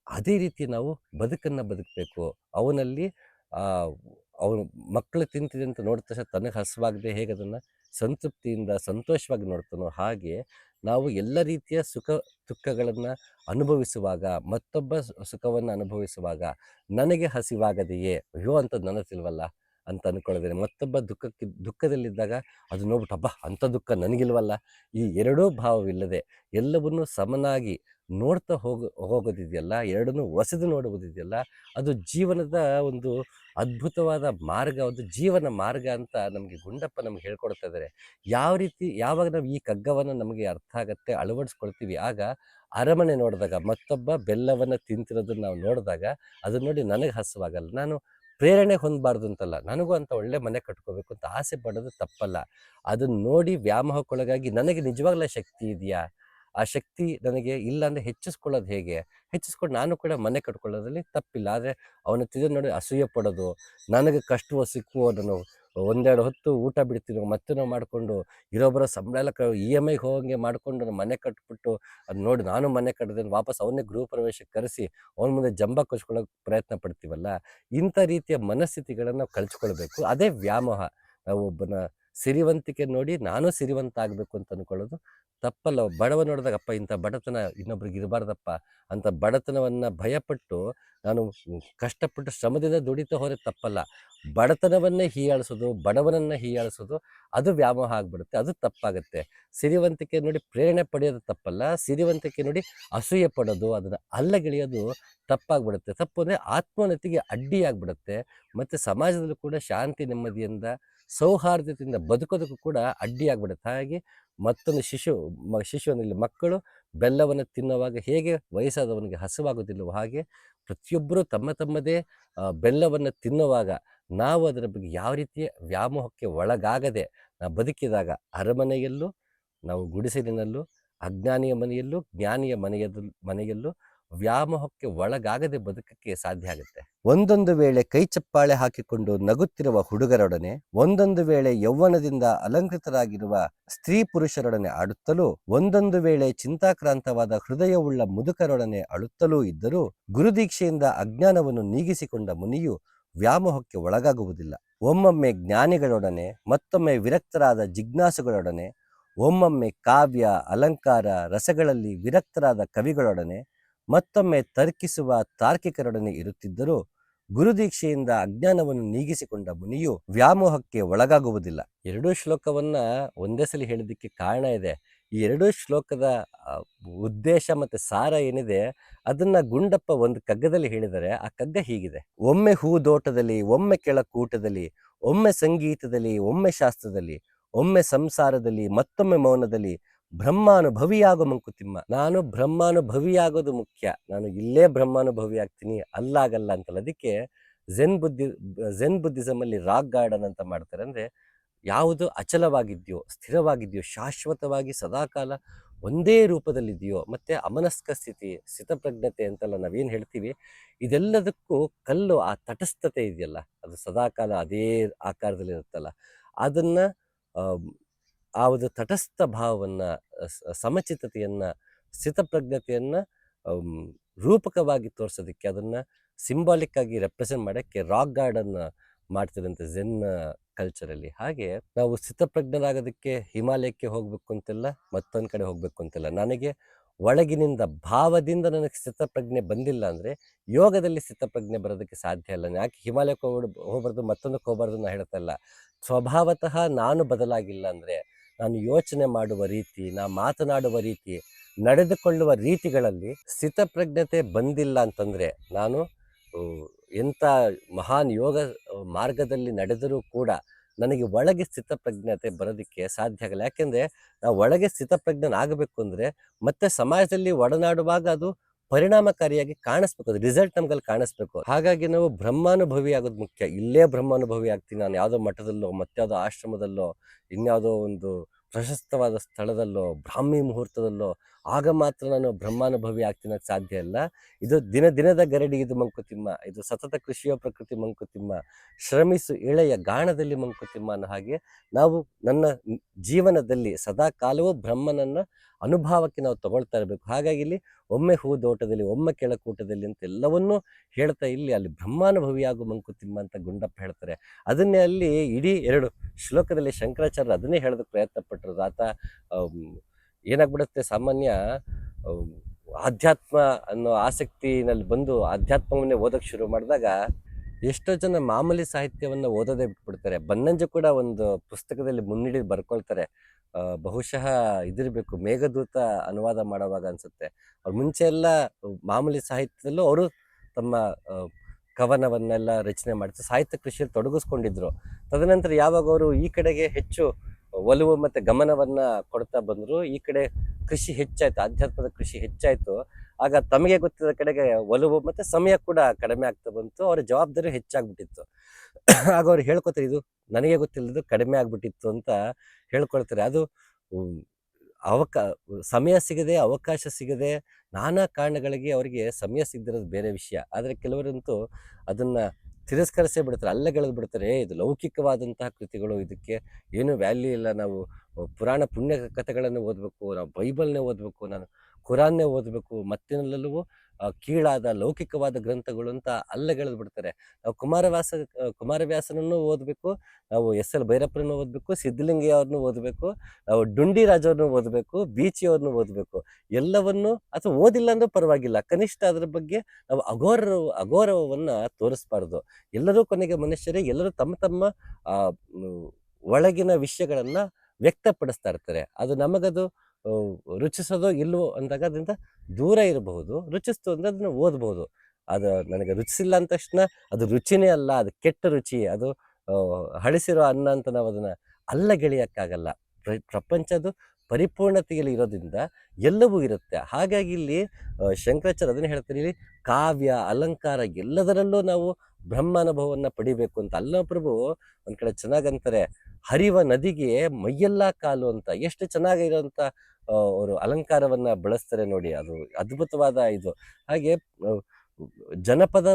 ಅದೇ ರೀತಿ ನಾವು ಬದುಕನ್ನು ಬದುಕಬೇಕು. ಅವನಲ್ಲಿ ಅವನು ಮಕ್ಕಳು ತಿಂತಿದೆ ಅಂತ ನೋಡಿದ ತಕ್ಷಣ ತನಗೆ ಹಸುವಾಗದೆ ಹೇಗೆ ಅದನ್ನು ಸಂತೃಪ್ತಿಯಿಂದ, ಸಂತೋಷವಾಗಿ ನೋಡ್ತಾನೋ ಹಾಗೆ ನಾವು ಎಲ್ಲ ರೀತಿಯ ಸುಖ ದುಃಖಗಳನ್ನು ಅನುಭವಿಸುವಾಗ, ಮತ್ತೊಬ್ಬ ಸುಖವನ್ನು ಅನುಭವಿಸುವಾಗ ನನಗೆ ಹಸಿವಾಗದೆಯೇ? ಅಯ್ಯೋ ಅಂತ ನನಗಿಲ್ವಲ್ಲ ಅಂತ ಅಂದ್ಕೊಳ್ಳೋದೇನೆ ಮತ್ತೊಬ್ಬ ದುಃಖಕ್ಕೆ, ದುಃಖದಲ್ಲಿದ್ದಾಗ ಅದು ನೋಡ್ಬಿಟ್ಟು ಹಬ್ಬ ಅಂಥ ದುಃಖ ನನಗಿಲ್ವಲ್ಲ. ಈ ಎರಡೂ ಭಾವವಿಲ್ಲದೆ ಎಲ್ಲವನ್ನೂ ಸಮನಾಗಿ ನೋಡ್ತಾ ಹೋಗ, ಹೋಗೋದಿದೆಯಲ್ಲ, ಎರಡನ್ನೂ ಹೊಸದು ನೋಡುವುದಿದೆಯಲ್ಲ ಅದು ಜೀವನದ ಒಂದು ಅದ್ಭುತವಾದ ಮಾರ್ಗ, ಒಂದು ಜೀವನ ಮಾರ್ಗ ಅಂತ ನಮಗೆ ಗುಂಡಪ್ಪ ನಮ್ಗೆ ಹೇಳ್ಕೊಡ್ತಾ ಇದ್ದಾರೆ ಯಾವ ರೀತಿ, ಯಾವಾಗ ನಾವು ಈ ಕಗ್ಗವನ್ನು ನಮಗೆ ಅರ್ಥ ಆಗತ್ತೆ, ಅಳವಡಿಸ್ಕೊಳ್ತೀವಿ, ಆಗ ಅರಮನೆ ನೋಡಿದಾಗ, ಮತ್ತೊಬ್ಬ ಬೆಲ್ಲವನ್ನು ತಿಂತಿರೋದನ್ನ ನಾವು ನೋಡಿದಾಗ, ಅದನ್ನ ನೋಡಿ ನನಗೆ ಹಸುವಾಗಲ್ಲ. ನಾನು ಪ್ರೇರಣೆ ಹೊಂದಬಾರ್ದು ಅಂತಲ್ಲ. ನನಗೂ ಅಂತ ಒಳ್ಳೆ ಮನೆ ಕಟ್ಕೋಬೇಕು ಅಂತ ಆಸೆ ಪಡೋದು ತಪ್ಪಲ್ಲ. ಅದನ್ನ ನೋಡಿ ವ್ಯಾಮೋಹಕ್ಕೊಳಗಾಗಿ ನನಗೆ ನಿಜವಾಗ್ಲೂ ಶಕ್ತಿ ಇದೆಯಾ? ಆ ಶಕ್ತಿ ನನಗೆ ಇಲ್ಲ ಅಂದರೆ ಹೆಚ್ಚಿಸ್ಕೊಳ್ಳೋದು ಹೇಗೆ? ಹೆಚ್ಚಿಸ್ಕೊಂಡು ನಾನು ಕೂಡ ಮನೆ ಕಟ್ಕೊಳ್ಳೋದ್ರಲ್ಲಿ ತಪ್ಪಿಲ್ಲ. ಆದರೆ ಅವನ ತಿದ್ದು ನೋಡಿ ಅಸೂಯೆ ಪಡೋದು, ನನಗೆ ಕಷ್ಟವೋ ಸಿಕ್ಕುವೋ ನಾನು ಒಂದೆರಡು ಹೊತ್ತು ಊಟ ಬಿಡ್ತೀನೋ ಮತ್ತೆ ನಾವು ಮಾಡಿಕೊಂಡು ಇರೋಬ್ಬರ ಸಂಬಳ ಎಲ್ಲ ಕ ಇ ಎಂ ಐಗೆ ಹೋಗಂಗೆ ಮಾಡಿಕೊಂಡು ನಾನು ಮನೆ ಕಟ್ಬಿಟ್ಟು ಅದು ನೋಡಿ ನಾನು ಮನೆ ಕಟ್ಟಿದ್ರೆ ವಾಪಸ್ ಅವನ್ನೇ ಗೃಹ ಪ್ರವೇಶಕ್ಕೆ ಕರೆಸಿ ಅವನ ಮುಂದೆ ಜಂಬ ಕೊಚ್ಕೊಳ್ಳೋಕೆ ಪ್ರಯತ್ನ ಪಡ್ತೀವಲ್ಲ? ಇಂಥ ರೀತಿಯ ಮನಸ್ಥಿತಿಗಳನ್ನು ನಾವು ಕಲ್ತ್ಕೊಳ್ಬೇಕು ಅದೇ ವ್ಯಾಮೋಹ. ನಾವು ಒಬ್ಬನ ಸಿರಿವಂತಿಕೆ ನೋಡಿ ನಾನು ಸಿರಿವಂತ ಆಗಬೇಕು ಅಂತ ಅನ್ಕೊಳ್ಳೋದು ತಪ್ಪಲ್ಲ, ಬಡವ ನೋಡಿದಾಗ, ಅಪ್ಪ, ಇಂಥ ಬಡತನ ಇನ್ನೊಬ್ರಿಗೆ ಇರಬಾರ್ದಪ್ಪ ಅಂತ ಬಡತನವನ್ನು ಭಯಪಟ್ಟು ನಾನು ಕಷ್ಟಪಟ್ಟು ಶ್ರಮದಿಂದ ದುಡಿತಾ ಹೋದರೆ ತಪ್ಪಲ್ಲ. ಬಡತನವನ್ನೇ ಹೀಯಾಳಿಸೋದು, ಬಡವನನ್ನು ಹೀಯಾಳಿಸೋದು, ಅದು ವ್ಯಾಮೋಹ ಆಗಿಬಿಡುತ್ತೆ, ಅದು ತಪ್ಪಾಗುತ್ತೆ. ಸಿರಿವಂತಿಕೆ ನೋಡಿ ಪ್ರೇರಣೆ ಪಡೆಯೋದು ತಪ್ಪಲ್ಲ, ಸಿರಿವಂತಿಕೆ ನೋಡಿ ಅಸೂಯೆ ಪಡೋದು, ಅದನ್ನು ಅಲ್ಲಗಿಳಿಯೋದು ತಪ್ಪಾಗ್ಬಿಡುತ್ತೆ. ತಪ್ಪು ಅಂದರೆ ಆತ್ಮೋನ್ನತಿಗೆ ಅಡ್ಡಿಯಾಗ್ಬಿಡುತ್ತೆ ಮತ್ತು ಸಮಾಜದಲ್ಲೂ ಕೂಡ ಶಾಂತಿ ನೆಮ್ಮದಿಯಿಂದ, ಸೌಹಾರ್ದತೆಯಿಂದ ಬದುಕೋದಕ್ಕೂ ಕೂಡ ಅಡ್ಡಿಯಾಗ್ಬಿಡುತ್ತೆ ಹಾಗೆ ಮತ್ತೊಂದು ಶಿಶು, ಮ ಶಿಶುವಿನಲ್ಲಿ ಮಕ್ಕಳು ಬೆಲ್ಲವನ್ನು ತಿನ್ನುವಾಗ ಹೇಗೆ ವಯಸ್ಸಾದವನಿಗೆ ಹಸುವಾಗುವುದಿಲ್ಲವೋ ಹಾಗೆ ಪ್ರತಿಯೊಬ್ಬರೂ ತಮ್ಮ ತಮ್ಮದೇ ಬೆಲ್ಲವನ್ನು ತಿನ್ನುವಾಗ ನಾವು ಅದರ ಬಗ್ಗೆ ಯಾವ ರೀತಿಯ ವ್ಯಾಮೋಹಕ್ಕೆ ಒಳಗಾಗದೆ ನಾವು ಬದುಕಿದಾಗ ಅರಮನೆಯಲ್ಲೂ, ನಾವು ಗುಡಿಸಲಿನಲ್ಲೂ, ಅಜ್ಞಾನಿಯ ಮನೆಯಲ್ಲೂ, ಜ್ಞಾನಿಯ ಮನೆಯದ ಮನೆಯಲ್ಲೂ ವ್ಯಾಮೋಹಕ್ಕೆ ಒಳಗಾಗದೆ ಬದುಕಕ್ಕೆ ಸಾಧ್ಯ ಆಗುತ್ತೆ. ಒಂದೊಂದು ವೇಳೆ ಕೈ ಚಪ್ಪಾಳೆ ಹಾಕಿಕೊಂಡು ನಗುತ್ತಿರುವ ಹುಡುಗರೊಡನೆ, ಒಂದೊಂದು ವೇಳೆ ಯೌವನದಿಂದ ಅಲಂಕೃತರಾಗಿರುವ ಸ್ತ್ರೀ ಪುರುಷರೊಡನೆ ಆಡುತ್ತಲೂ, ಒಂದೊಂದು ವೇಳೆ ಚಿಂತಾಕ್ರಾಂತವಾದ ಹೃದಯವುಳ್ಳ ಮುದುಕರೊಡನೆ ಅಳುತ್ತಲೂ ಇದ್ದರೂ, ಗುರುದೀಕ್ಷೆಯಿಂದ ಅಜ್ಞಾನವನ್ನು ನೀಗಿಸಿಕೊಂಡ ಮುನಿಯು ವ್ಯಾಮೋಹಕ್ಕೆ ಒಳಗಾಗುವುದಿಲ್ಲ. ಒಮ್ಮೊಮ್ಮೆ ಜ್ಞಾನಿಗಳೊಡನೆ, ಮತ್ತೊಮ್ಮೆ ವಿರಕ್ತರಾದ ಜಿಜ್ಞಾಸುಗಳೊಡನೆ, ಒಮ್ಮೊಮ್ಮೆ ಕಾವ್ಯ, ಅಲಂಕಾರ, ರಸಗಳಲ್ಲಿ ವಿರಕ್ತರಾದ ಕವಿಗಳೊಡನೆ ಮತ್ತೊಮ್ಮೆ ತರ್ಕಿಸುವ ತಾರ್ಕಿಕರೊಡನೆ ಇರುತ್ತಿದ್ದರೂ ಗುರುದೀಕ್ಷೆಯಿಂದ ಅಜ್ಞಾನವನ್ನು ನೀಗಿಸಿಕೊಂಡ ಮುನಿಯು ವ್ಯಾಮೋಹಕ್ಕೆ ಒಳಗಾಗುವುದಿಲ್ಲ. ಎರಡೂ ಶ್ಲೋಕವನ್ನ ಒಂದೇ ಸಲ ಹೇಳಿದಕ್ಕೆ ಕಾರಣ ಇದೆ. ಈ ಎರಡೂ ಶ್ಲೋಕದ ಉದ್ದೇಶ ಮತ್ತೆ ಸಾರ ಏನಿದೆ, ಅದನ್ನ ಗುಂಡಪ್ಪ ಒಂದು ಕಗ್ಗದಲ್ಲಿ ಹೇಳಿದರೆ ಆ ಕಗ್ಗ ಹೀಗಿದೆ. ಒಮ್ಮೆ ಹೂದೋಟದಲ್ಲಿ ಒಮ್ಮೆ ಕೆಳಕೂಟದಲ್ಲಿ ಒಮ್ಮೆ ಸಂಗೀತದಲ್ಲಿ, ಒಮ್ಮೆ ಶಾಸ್ತ್ರದಲ್ಲಿ, ಒಮ್ಮೆ ಸಂಸಾರದಲ್ಲಿ, ಮತ್ತೊಮ್ಮೆ ಮೌನದಲ್ಲಿ ಬ್ರಹ್ಮಾನುಭವಿಯಾಗೋ ಮಂಕುತಿಮ್ಮ ನಾನು ಬ್ರಹ್ಮಾನುಭವಿಯಾಗೋದು ಮುಖ್ಯ. ನಾನು ಇಲ್ಲೇ ಬ್ರಹ್ಮಾನುಭವಿ ಆಗ್ತೀನಿ ಅಲ್ಲಾಗಲ್ಲ ಅಂತಲ್ಲ. ಅದಕ್ಕೆ ಝೆನ್ ಬುದ್ಧಿ, ಝೆನ್ ಬುದ್ಧಿಸಮ್ ಅಲ್ಲಿ ರಾಕ್ ಗಾರ್ಡನ್ ಅಂತ ಮಾಡ್ತಾರೆ. ಅಂದ್ರೆ ಯಾವುದು ಅಚಲವಾಗಿದೆಯೋ, ಸ್ಥಿರವಾಗಿದೆಯೋ, ಶಾಶ್ವತವಾಗಿ ಸದಾಕಾಲ ಒಂದೇ ರೂಪದಲ್ಲಿದೆಯೋ, ಮತ್ತೆ ಅಮನಸ್ಕ ಸ್ಥಿತಿ, ಸ್ಥಿತಪ್ರಜ್ಞತೆ ಅಂತೆಲ್ಲ ನಾವೇನು ಹೇಳ್ತೀವಿ, ಇದೆಲ್ಲದಕ್ಕೂ ಕಲ್ಲು, ಆ ತಟಸ್ಥತೆ ಇದೆಯಲ್ಲ. ಅದು ಸದಾಕಾಲ ಅದೇ ಆಕಾರದಲ್ಲಿ ಇರುತ್ತಲ್ಲ ಅದನ್ನ ಆ ಒಂದು ತಟಸ್ಥ ಭಾವವನ್ನು ಸಮಚಿತತೆಯನ್ನು ಸ್ಥಿತಪ್ರಜ್ಞತೆಯನ್ನು ರೂಪಕವಾಗಿ ತೋರಿಸೋದಕ್ಕೆ ಅದನ್ನು ಸಿಂಬಾಲಿಕ್ ಆಗಿ ರೆಪ್ರೆಸೆಂಟ್ ಮಾಡೋಕ್ಕೆ ರಾಕ್ ಗಾರ್ಡನ್ ಮಾಡ್ತಿರಂತೆ ಝೆನ್ ಕಲ್ಚರಲ್ಲಿ ಹಾಗೆ ನಾವು ಸ್ಥಿತಪ್ರಜ್ಞರಾಗೋದಕ್ಕೆ ಹಿಮಾಲಯಕ್ಕೆ ಹೋಗಬೇಕು ಅಂತಿಲ್ಲ, ಮತ್ತೊಂದು ಕಡೆ ಹೋಗಬೇಕು ಅಂತಿಲ್ಲ, ನನಗೆ ಒಳಗಿನಿಂದ ಭಾವದಿಂದ ನನಗೆ ಸ್ಥಿತಪ್ರಜ್ಞೆ ಬಂದಿಲ್ಲ ಅಂದರೆ ಯೋಗದಲ್ಲಿ ಸ್ಥಿತಪ್ರಜ್ಞೆ ಬರೋದಕ್ಕೆ ಸಾಧ್ಯ ಇಲ್ಲ. ಯಾಕೆ ಹಿಮಾಲಯಕ್ಕೆ ಹೋಗ್ಬಾರ್ದು, ಮತ್ತೊಂದಕ್ಕೆ ಹೋಗ್ಬಾರ್ದು ನಾನು ಹೇಳ್ತಾ ಸ್ವಭಾವತಃ ನಾನು ಬದಲಾಗಿಲ್ಲ ಅಂದ್ರೆ ನಾನು ಯೋಚನೆ ಮಾಡುವ ರೀತಿ, ನಾ ಮಾತನಾಡುವ ರೀತಿ, ನಡೆದುಕೊಳ್ಳುವ ರೀತಿಗಳಲ್ಲಿ ಸ್ಥಿತಪ್ರಜ್ಞತೆ ಬಂದಿಲ್ಲ ಅಂತಂದರೆ ನಾನು ಎಂಥ ಮಹಾನ್ ಯೋಗ ಮಾರ್ಗದಲ್ಲಿ ನಡೆದರೂ ಕೂಡ ನನಗೆ ಒಳಗೆ ಸ್ಥಿತಪ್ರಜ್ಞತೆ ಬರೋದಕ್ಕೆ ಸಾಧ್ಯ ಆಗಲ್ಲ. ಯಾಕೆಂದರೆ ನಾವು ಒಳಗೆ ಸ್ಥಿತಪ್ರಜ್ಞನಾಗಬೇಕು ಅಂದರೆ ಮತ್ತೆ ಸಮಾಜದಲ್ಲಿ ಒಡನಾಡುವಾಗ ಅದು ಪರಿಣಾಮಕಾರಿಯಾಗಿ ಕಾಣಿಸ್ಬೇಕು, ಅದು ರಿಸಲ್ಟ್ ನಮ್ಗಲ್ಲಿ ಕಾಣಿಸ್ಬೇಕು. ಹಾಗಾಗಿ ನಾವು ಬ್ರಹ್ಮಾನುಭವಿ ಆಗೋದು ಮುಖ್ಯ. ಇಲ್ಲೇ ಬ್ರಹ್ಮಾನುಭವಿ ಆಗ್ತೀನಿ ನಾನು ಯಾವುದೋ ಮಠದಲ್ಲೋ ಮತ್ತಾವುದೋ ಆಶ್ರಮದಲ್ಲೋ, ಇನ್ಯಾವುದೋ ಒಂದು ಪ್ರಶಸ್ತವಾದ ಸ್ಥಳದಲ್ಲೋ, ಬ್ರಾಹ್ಮಿ ಮುಹೂರ್ತದಲ್ಲೋ ಆಗ ಮಾತ್ರ ನಾನು ಬ್ರಹ್ಮಾನುಭವಿ ಆಗ್ತಿನಕ್ಕೆ ಸಾಧ್ಯ ಇಲ್ಲ. ಇದು ದಿನ ದಿನದ ಗರಡಿ ಇದು ಮಂಕುತಿಮ್ಮ, ಇದು ಸತತ ಕೃಷಿಯ ಪ್ರಕೃತಿ ಮಂಕುತಿಮ್ಮ, ಶ್ರಮಿಸು ಎಳೆಯ ಗಾಣದಲ್ಲಿ ಮಂಕುತಿಮ್ಮ ಅನ್ನೋ ಹಾಗೆ ನಾವು ನನ್ನ ಜೀವನದಲ್ಲಿ ಸದಾ ಕಾಲವೂ ಬ್ರಹ್ಮನನ್ನ ಅನುಭವಕ್ಕೆ ನಾವು ತಗೊಳ್ತಾ ಇರಬೇಕು. ಹಾಗಾಗಿ ಇಲ್ಲಿ ಒಮ್ಮೆ ಹೂದೋಟದಲ್ಲಿ ಒಮ್ಮೆ ಕೆಳಕೂಟದಲ್ಲಿ ಅಂತ ಎಲ್ಲವನ್ನೂ ಹೇಳ್ತಾ ಇಲ್ಲಿ ಅಲ್ಲಿ ಬ್ರಹ್ಮಾನುಭವಿಯಾಗು ಮಂಕುತಿಮ್ಮ ಅಂತ ಗುಂಡಪ್ಪ ಹೇಳ್ತಾರೆ. ಅದನ್ನೇ ಅಲ್ಲಿ ಇಡೀ ಎರಡು ಶ್ಲೋಕದಲ್ಲಿ ಶಂಕರಾಚಾರ್ಯ ಅದನ್ನೇ ಹೇಳೋದಕ್ಕೆ ಪ್ರಯತ್ನ ಪಟ್ಟರು ಆತ ಏನಾಗ್ಬಿಡುತ್ತೆ? ಸಾಮಾನ್ಯ ಆಧ್ಯಾತ್ಮ ಅನ್ನೋ ಆಸಕ್ತಿನಲ್ಲಿ ಬಂದು ಆಧ್ಯಾತ್ಮವನ್ನೇ ಓದೋಕ್ಕೆ ಶುರು ಮಾಡಿದಾಗ ಎಷ್ಟೋ ಜನ ಮಾಮೂಲಿ ಸಾಹಿತ್ಯವನ್ನು ಓದೋದೇ ಬಿಟ್ಬಿಡ್ತಾರೆ. ಬನ್ನಂಜು ಕೂಡ ಒಂದು ಪುಸ್ತಕದಲ್ಲಿ ಮುನ್ನಿಡಿ ಬರ್ಕೊಳ್ತಾರೆ. ಬಹುಶಃ ಇದಿರಬೇಕು, ಮೇಘದೂತ ಅನುವಾದ ಮಾಡುವಾಗ ಅನ್ಸುತ್ತೆ. ಅವ್ರು ಮುಂಚೆ ಎಲ್ಲ ಮಾಮೂಲಿ ಸಾಹಿತ್ಯದಲ್ಲೂ ಅವರು ತಮ್ಮ ಕವನವನ್ನೆಲ್ಲ ರಚನೆ ಮಾಡ್ತಾರೆ ಸಾಹಿತ್ಯ ಕೃಷಿಯಲ್ಲಿ ತೊಡಗಿಸ್ಕೊಂಡಿದ್ರು. ತದನಂತರ ಯಾವಾಗ ಅವರು ಈ ಕಡೆಗೆ ಹೆಚ್ಚು ಒಲವು ಮತ್ತು ಗಮನವನ್ನು ಕೊಡ್ತಾ ಬಂದರು. ಈ ಕಡೆ ಕೃಷಿ ಹೆಚ್ಚಾಯಿತು, ಆಧ್ಯಾತ್ಮದ ಕೃಷಿ ಹೆಚ್ಚಾಯಿತು. ಆಗ ತಮಗೆ ಗೊತ್ತಿದ್ದ ಕಡೆಗೆ ಒಲವು ಮತ್ತು ಸಮಯ ಕೂಡ ಕಡಿಮೆ ಆಗ್ತಾ ಬಂತು. ಅವರ ಜವಾಬ್ದಾರಿ ಹೆಚ್ಚಾಗ್ಬಿಟ್ಟಿತ್ತು. ಆಗ ಅವ್ರು ಹೇಳ್ಕೊತಾರೆ, ಇದು ನನಗೆ ಗೊತ್ತಿಲ್ಲದು ಕಡಿಮೆ ಆಗ್ಬಿಟ್ಟಿತ್ತು ಅಂತ ಹೇಳ್ಕೊಳ್ತಾರೆ. ಅದು ಅವಕ, ಸಮಯ ಸಿಗದೆ, ಅವಕಾಶ ಸಿಗದೆ, ನಾನಾ ಕಾರಣಗಳಿಗೆ ಅವರಿಗೆ ಸಮಯ ಸಿಗದಿರೋದು ಬೇರೆ ವಿಷಯ. ಆದರೆ ಕೆಲವರಂತೂ ಅದನ್ನ ತಿರಸ್ಕರಿಸೇ ಬಿಡ್ತಾರೆ ಅಲ್ಲಗೆಳೆದು ಬಿಡ್ತಾರೆ "ಏ, ಇದು ಲೌಕಿಕವಾದಂತಹ ಕೃತಿಗಳು ಇದಕ್ಕೆ ಏನು ವ್ಯಾಲ್ಯೂ ಇಲ್ಲ ನಾವು ಪುರಾಣ ಪುಣ್ಯ ಕಥೆಗಳನ್ನು ಓದಬೇಕು ನಾವು ಬೈಬಲ್ನೇ ಓದಬೇಕು ನಾನು ಕುರಾನ್ನೇ ಓದಬೇಕು ಮತ್ತಿನೆಲ್ಲವೂ ಕೀಳಾದ ಲೌಕಿಕವಾದ ಗ್ರಂಥಗಳು ಅಂತ ಅಲ್ಲಗೆಳೆದು ಬಿಡ್ತಾರೆ. ನಾವು ಕುಮಾರವ್ಯಾಸ, ಕುಮಾರವ್ಯಾಸನನ್ನು ಓದಬೇಕು, ನಾವು ಎಸ್ ಎಲ್ ಭೈರಪ್ಪರನ್ನು ಓದಬೇಕು ಸಿದ್ಧಲಿಂಗಯ್ಯವ್ರನ್ನು ಓದಬೇಕು, ನಾವು ಡುಂಡಿ ರಾಜವ್ರನ್ನು ಓದಬೇಕು ಬೀಚಿಯವ್ರನ್ನೂ ಓದಬೇಕು. ಎಲ್ಲವನ್ನು ಅಥವಾ ಓದಿಲ್ಲ ಅಂದ್ರೂ ಪರವಾಗಿಲ್ಲ. ಕನಿಷ್ಠ ಅದರ ಬಗ್ಗೆ ನಾವು ಅಘೋರ ಅಗೌರವವನ್ನು ತೋರಿಸ್ಬಾರ್ದು. ಎಲ್ಲರೂ ಕೊನೆಗೆ ಮನುಷ್ಯರೇ, ಎಲ್ಲರೂ ತಮ್ಮ ತಮ್ಮ ಒಳಗಿನ ವಿಷಯಗಳನ್ನ ವ್ಯಕ್ತಪಡಿಸ್ತಾ ಇರ್ತಾರೆ. ಅದು ನಮಗದು ರುಚಿಸೋದೋ ಇಲ್ವೋ ಅಂದಾಗ ಅದರಿಂದ ದೂರ ಇರಬಹುದು. ರುಚಿಸ್ತು ಅಂದರೆ ಅದನ್ನು ಓದ್ಬೋದು ಅದು ನನಗೆ ರುಚಿಸಿಲ್ಲ ಅಂದ ತಕ್ಷಣ ಅದು ರುಚಿನೇ ಅಲ್ಲ, ಅದು ಕೆಟ್ಟ ರುಚಿ, ಅದು ಹಳಿಸಿರೋ ಅನ್ನ ಅಂತ ನಾವು ಅದನ್ನ ಅಲ್ಲಗೆಳೆಯಕ್ಕಾಗಲ್ಲ. ಪ್ರ- ಪ್ರಪಂಚದು ಪರಿಪೂರ್ಣತೆಯಲ್ಲಿ ಇರೋದ್ರಿಂದ ಎಲ್ಲವೂ ಇರುತ್ತೆ. ಹಾಗಾಗಿ ಇಲ್ಲಿ ಶಂಕರಾಚಾರ್ಯ ಅದನ್ನ ಹೇಳ್ತಾರೆ ಇಲ್ಲಿ, ಕಾವ್ಯ, ಅಲಂಕಾರ ಎಲ್ಲದರಲ್ಲೂ ನಾವು ಬ್ರಹ್ಮಾನುಭವವನ್ನು ಪಡಿಬೇಕು ಅಂತ. ಅಲ್ಲ ಪ್ರಭು ಒಂದು ಕಡೆ ಚೆನ್ನಾಗಂತಾರೆ ಹರಿವ ನದಿಗೆ ಮೈಯೆಲ್ಲ ಕಾಲು ಅಂತ ಎಷ್ಟು ಚೆನ್ನಾಗಿರೋಂಥ ಅವರು ಅಲಂಕಾರವನ್ನ ಬಳಸ್ತಾರೆ ನೋಡಿ. ಅದು ಅದ್ಭುತವಾದ ಇದು. ಹಾಗೆ ಜನಪದ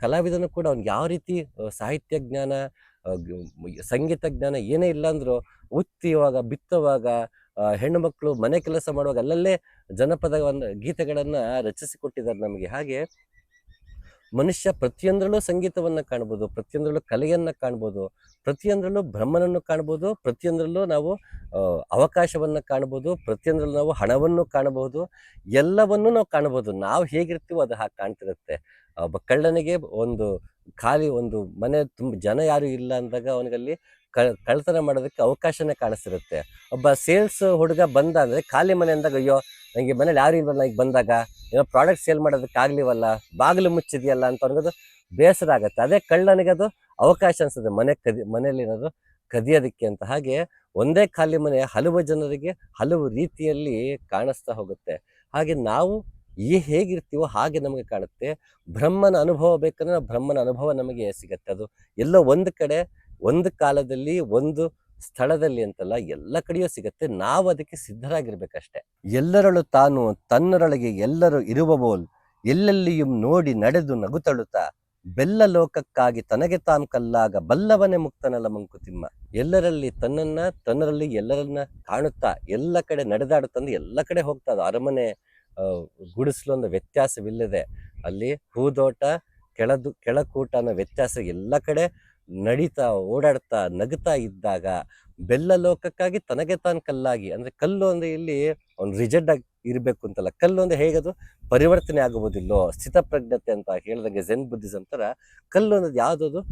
ಕಲಾವಿದನು ಕೂಡ ಅವ್ನಿಗೆ ಯಾವ ರೀತಿ ಸಾಹಿತ್ಯ ಜ್ಞಾನ ಸಂಗೀತ ಜ್ಞಾನ ಏನೇ ಇಲ್ಲ ಅಂದ್ರೂ ಉತ್ತಿವಾಗ ಬಿತ್ತುವಾಗ ಹೆಣ್ಣು ಮಕ್ಕಳು ಮನೆ ಕೆಲಸ ಮಾಡುವಾಗ ಅಲ್ಲಲ್ಲೇ ಜನಪದವನ್ನ, ಗೀತೆಗಳನ್ನ ರಚಿಸಿಕೊಟ್ಟಿದ್ದಾರೆ ನಮಗೆ. ಹಾಗೆ ಮನುಷ್ಯ ಪ್ರತಿಯೊಂದರಲ್ಲೂ ಸಂಗೀತವನ್ನು ಕಾಣ್ಬೋದು, ಪ್ರತಿಯೊಂದರಲ್ಲೂ ಕಲೆಯನ್ನು ಕಾಣ್ಬೋದು, ಪ್ರತಿಯೊಂದರಲ್ಲೂ ಬ್ರಹ್ಮನನ್ನು ಕಾಣ್ಬೋದು, ಪ್ರತಿಯೊಂದರಲ್ಲೂ ನಾವು ಅವಕಾಶವನ್ನು ಕಾಣ್ಬೋದು, ಪ್ರತಿಯೊಂದರಲ್ಲೂ ನಾವು ಹಣವನ್ನು ಕಾಣಬಹುದು ಎಲ್ಲವನ್ನೂ ನಾವು ಕಾಣ್ಬೋದು. ನಾವು ಹೇಗಿರ್ತೀವೋ ಅದು ಹಾಗೆ ಕಾಣ್ತಿರುತ್ತೆ. ಒಬ್ಬ ಕಳ್ಳನಿಗೆ ಒಂದು ಖಾಲಿ ಒಂದು ಮನೆ ತುಂಬ, ಜನ ಯಾರು ಇಲ್ಲ ಅಂದಾಗ ಅವನಿಗಲ್ಲಿ ಕಳ್ಳತನ ಮಾಡೋದಕ್ಕೆ ಅವಕಾಶನೇ ಕಾಣಿಸ್ತಿರುತ್ತೆ. ಒಬ್ಬ ಸೇಲ್ಸ್ ಹುಡುಗ ಬಂದ ಅಂದರೆ ಖಾಲಿ ಮನೆ ಅಂದಾಗ, ಅಯ್ಯೋ ನನಗೆ ಮನೇಲಿ ಯಾರು ಇಲ್ವಲ್ಲ ನನಗೆ ಬಂದಾಗ? ಏನೋ ಪ್ರಾಡಕ್ಟ್ ಸೇಲ್ ಮಾಡೋದಕ್ಕೆ ಆಗಲಿವಲ್ಲ? ಬಾಗಿಲು ಮುಚ್ಚಿದೆಯಲ್ಲ ಅಂತ ಅವ್ನಿಗದು ಬೇಸರ ಆಗುತ್ತೆ. ಅದೇ ಕಳ್ಳನಿಗೆ ಅದು ಅವಕಾಶ ಅನಿಸುತ್ತೆ ಮನೆ ಕದಿ ಮನೆಯಲ್ಲಿ ಏನಾದರೂ ಕದಿಯೋದಕ್ಕೆ ಅಂತ. ಹಾಗೆ ಒಂದೇ ಖಾಲಿ ಮನೆ ಹಲವು ಜನರಿಗೆ ಹಲವು ರೀತಿಯಲ್ಲಿ ಕಾಣಿಸ್ತಾ ಹೋಗುತ್ತೆ. ಹಾಗೆ ನಾವು ಈ ಹೇಗಿರ್ತೀವೋ ಹಾಗೆ ನಮಗೆ ಕಾಣುತ್ತೆ. ಬ್ರಹ್ಮನ ಅನುಭವ ಬೇಕಂದ್ರೆ ಬ್ರಹ್ಮನ ಅನುಭವ ನಮಗೆ ಸಿಗುತ್ತೆ. ಅದು ಎಲ್ಲೋ ಒಂದು ಕಡೆ ಒಂದು ಕಾಲದಲ್ಲಿ ಒಂದು ಸ್ಥಳದಲ್ಲಿ ಅಂತಲ್ಲ ಎಲ್ಲ ಕಡೆಯೂ ಸಿಗತ್ತೆ. ನಾವು ಅದಕ್ಕೆ ಸಿದ್ಧರಾಗಿರ್ಬೇಕಷ್ಟೆ. ಎಲ್ಲರಳು ತಾನು ತನ್ನರೊಳಗೆ ಎಲ್ಲರೂ ಇರುವವೋಲ್ ಎಲ್ಲೆಲ್ಲಿಯೂ ನೋಡಿ ನಡೆದು ನಗುತಳುತ್ತಾ ಬೆಲ್ಲ ಲೋಕಕ್ಕಾಗಿ ತನಗೆ ತಾನು ಕಲ್ಲಾಗ ಬಲ್ಲವನೇ ಮುಕ್ತನಲ್ಲ ಮಂಕುತಿಮ್ಮ. ಎಲ್ಲರಲ್ಲಿ ತನ್ನನ್ನ, ತನ್ನರಲ್ಲಿ ಎಲ್ಲರನ್ನ ಕಾಣುತ್ತಾ, ಎಲ್ಲ ಕಡೆ ನಡೆದಾಡುತ್ತಂದು ಎಲ್ಲ ಕಡೆ ಹೋಗ್ತಾ ಅದು ಅರಮನೆ ಅನ್ನೋ ವ್ಯತ್ಯಾಸವಿಲ್ಲದೆ ಅಲ್ಲಿ ಹೂದೋಟ, ಕೆಳದು ಕೆಳಕೂಟ ಅನ್ನೋ ವ್ಯತ್ಯಾಸ ಎಲ್ಲ ಕಡೆ ನಡೀತಾ, ಓಡಾಡ್ತಾ, ನಗ್ತಾ ಇದ್ದಾಗ ಬೆಲ್ಲ ಲೋಕಕ್ಕಾಗಿ ತನಗೆ ತಾನು ಕಲ್ಲಾಗಿ, ಅಂದರೆ ಕಲ್ಲು ಅಂದರೆ ಇಲ್ಲಿ ಒಂದು ರಿಜೆಡ್ ಆಗಿ ಇರಬೇಕು ಅಂತಲ್ಲ ಕಲ್ಲು ಅಂದರೆ ಹೇಗದು? ಪರಿವರ್ತನೆ ಆಗುವುದಿಲ್ಲೋ ಸ್ಥಿತಪ್ರಜ್ಞತೆ ಅಂತ ಹೇಳಿದಂಗೆ ಜೆನ್ ಬುದ್ಧಿಸಂ ಸಂತರ ಕಲ್ಲು ಅನ್ನೋದು ಯಾವುದದು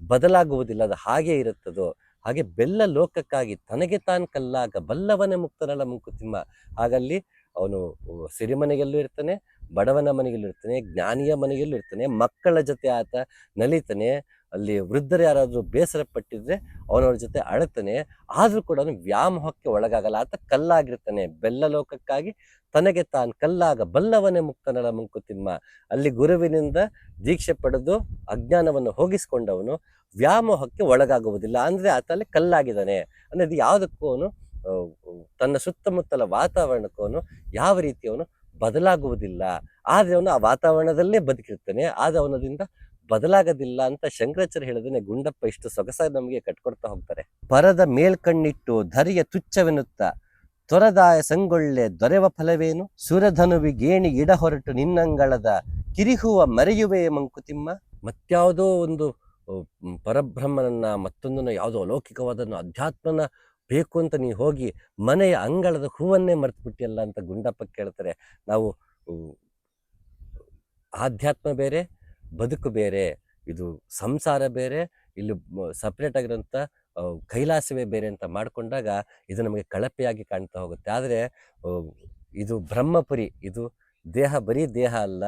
ಬದಲಾಗುವುದಿಲ್ಲ, ಅದು ಹಾಗೆ ಇರುತ್ತದೋ? ಹಾಗೆ ಬೆಲ್ಲ ಲೋಕಕ್ಕಾಗಿ ತನಗೆ ತಾನು ಕಲ್ಲಾಗ ಬಲ್ಲವನೇ ಮುಕ್ತನಲ್ಲ ಮುಂಕುತಿಮ್ಮ. ಹಾಗಲ್ಲಿ ಅವನು ಸಿರಿಮನೆಗೆಲ್ಲೂ ಇರ್ತಾನೆ, ಬಡವನ ಮನೆಗೆಲ್ಲೂ ಇರ್ತಾನೆ, ಜ್ಞಾನಿಯ ಮನೆಯಲ್ಲೂ ಇರ್ತಾನೆ, ಮಕ್ಕಳ ಜೊತೆ ಆತ ನಲಿತಾನೆ ಅಲ್ಲಿ ವೃದ್ಧರು ಯಾರಾದರೂ ಬೇಸರ ಪಟ್ಟಿದ್ರೆ ಅವನವ್ರ ಜೊತೆ ಅಳತಾನೆ, ಆದರೂ ಕೂಡ ವ್ಯಾಮೋಹಕ್ಕೆ ಒಳಗಾಗಲ್ಲ ಆತ ಕಲ್ಲಾಗಿರ್ತಾನೆ. ಬೆಲ್ಲ ಲೋಕಕ್ಕಾಗಿ ತನಗೆ ತಾನು ಕಲ್ಲಾಗ ಬಲ್ಲವನೇ ಮುಕ್ತನಳ ಮುಂಕುತಿಮ್ಮ. ಅಲ್ಲಿ ಗುರುವಿನಿಂದ ದೀಕ್ಷೆ ಪಡೆದು ಅಜ್ಞಾನವನ್ನು ಹೋಗಿಸಿಕೊಂಡವನು ವ್ಯಾಮೋಹಕ್ಕೆ ಒಳಗಾಗುವುದಿಲ್ಲ. ಅಂದರೆ ಆತ ಅಲ್ಲಿ ಕಲ್ಲಾಗಿದ್ದಾನೆ. ಅಂದ್ರೆ ಇದು ಯಾವುದಕ್ಕೂ ಅವನು ತನ್ನ ಸುತ್ತಮುತ್ತಲ ವಾತಾವರಣಕ್ಕೂ ಯಾವ ರೀತಿ ಅವನು ಬದಲಾಗುವುದಿಲ್ಲ. ಆದರೆ ಅವನು ಆ ವಾತಾವರಣದಲ್ಲೇ ಬದುಕಿರ್ತಾನೆ. ಆದ್ರೆ ಅವನದಿಂದ ಬದಲಾಗದಿಲ್ಲ ಅಂತ ಶಂಕರಾಚಾರ್ಯ ಹೇಳಿದ್ರೆ ಗುಂಡಪ್ಪ ಇಷ್ಟು ಸೊಗಸಾಗಿ ನಮಗೆ ಕಟ್ಕೊಡ್ತಾ ಹೋಗ್ತಾರೆ. ಪರದ ಮೇಲ್ಕಣ್ಣಿಟ್ಟು ಧರಿಯ ತುಚ್ಛವೆನ್ನುತ್ತ ತೊರದಾಯ ಸಂಗೊಳ್ಳೆ ದೊರೆವ ಫಲವೇನು? ಸುರಧನುವಿಗೇಣಿ ಇಡ ಹೊರಟು ನಿನ್ನಂಗಳದ ಕಿರಿಹುವ ಮರೆಯುವೆ ಮಂಕುತಿಮ್ಮ? ಮತ್ಯಾವುದೋ ಒಂದು ಪರಬ್ರಹ್ಮನನ್ನ ಮತ್ತೊಂದನ್ನು ಯಾವುದೋ ಅಲೌಕಿಕವಾದನ್ನು ಅಧ್ಯಾತ್ಮನ ಬೇಕು ಅಂತ ನೀ ಹೋಗಿ ಮನೆಯ ಅಂಗಳದ ಹೂವನ್ನೇ ಮರ್ತು ಬಿಟ್ಟಿಯಲ್ಲ ಅಂತ ಗುಂಡಪ್ಪ ಕೇಳ್ತಾರೆ. ನಾವು ಆಧ್ಯಾತ್ಮ ಬೇರೆ ಬದುಕು ಬೇರೆ, ಇದು ಸಂಸಾರ ಬೇರೆ, ಇಲ್ಲಿ ಸಪ್ರೇಟ್ ಆಗಿರೋಂಥ ಕೈಲಾಸವೇ ಬೇರೆ ಅಂತ ಮಾಡಿಕೊಂಡಾಗ ಇದು ನಮಗೆ ಕಳಪೆಯಾಗಿ ಕಾಣ್ತಾ ಹೋಗುತ್ತೆ. ಆದರೆ ಇದು ಬ್ರಹ್ಮಪುರಿ, ಇದು ದೇಹ ಬರೀ ದೇಹ ಅಲ್ಲ,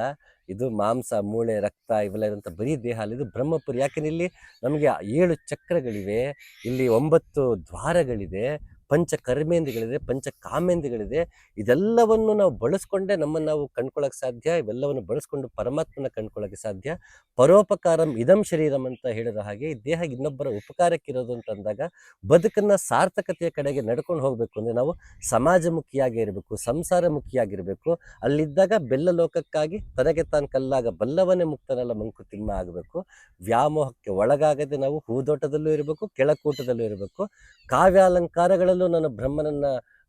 ಇದು ಮಾಂಸ, ಮೂಳೆ, ರಕ್ತ ಇವೆಲ್ಲ ಇರುವಂಥ ಬರೀ ದೇಹ ಅಲ್ಲ, ಇದು ಬ್ರಹ್ಮಪುರಿ. ಯಾಕಂದ್ರೆ ಇಲ್ಲಿ ನಮಗೆ ಏಳು ಚಕ್ರಗಳಿವೆ, ಇಲ್ಲಿ ಒಂಬತ್ತು ದ್ವಾರಗಳಿದೆ ಪಂಚ ಕರ್ಮೇಂದ್ರಿಗಳಿದೆ, ಪಂಚ ಕಾಮೇಂದ್ರಿಗಳಿದೆ, ಇದೆಲ್ಲವನ್ನು ನಾವು ಬಳಸ್ಕೊಂಡೇ ನಮ್ಮನ್ನು ನಾವು ಕಂಡ್ಕೊಳ್ಳೋಕೆ ಸಾಧ್ಯ, ಇವೆಲ್ಲವನ್ನು ಬಳಸ್ಕೊಂಡು ಪರಮಾತ್ಮನ ಕಂಡ್ಕೊಳ್ಳೋಕೆ ಸಾಧ್ಯ. ಪರೋಪಕಾರಂ ಇದಂ ಶರೀರಂ ಅಂತ ಹೇಳಿದ ಹಾಗೆ, ಈ ದೇಹ ಇನ್ನೊಬ್ಬರ ಉಪಕಾರಕ್ಕಿರೋದು ಅಂತ ಅಂದಾಗ, ಬದುಕನ್ನ ಸಾರ್ಥಕತೆಯ ಕಡೆಗೆ ನಡ್ಕೊಂಡು ಹೋಗಬೇಕು ಅಂದರೆ ನಾವು ಸಮಾಜಮುಖಿಯಾಗಿ ಇರಬೇಕು ಸಂಸಾರ ಮುಖಿಯಾಗಿರಬೇಕು ಅಲ್ಲಿದ್ದಾಗ ಬೆಲ್ಲ ಲೋಕಕ್ಕಾಗಿ ತನಗೆ ತಾನು ಕಲ್ಲಾಗ ಬಲ್ಲವನೇ ಮುಕ್ತನಲ್ಲ ಮಂಕುತಿಮ್ಮ ಆಗಬೇಕು. ವ್ಯಾಮೋಹಕ್ಕೆ ಒಳಗಾಗದೆ ನಾವು ಹೂದೋಟದಲ್ಲೂ ಇರಬೇಕು, ಕೆಳಕೂಟದಲ್ಲೂ ಇರಬೇಕು. ಕಾವ್ಯಾಲಂಕಾರಗಳಲ್ಲೂ ನಾನು ಬ್ರಹ್ಮನನ್ನ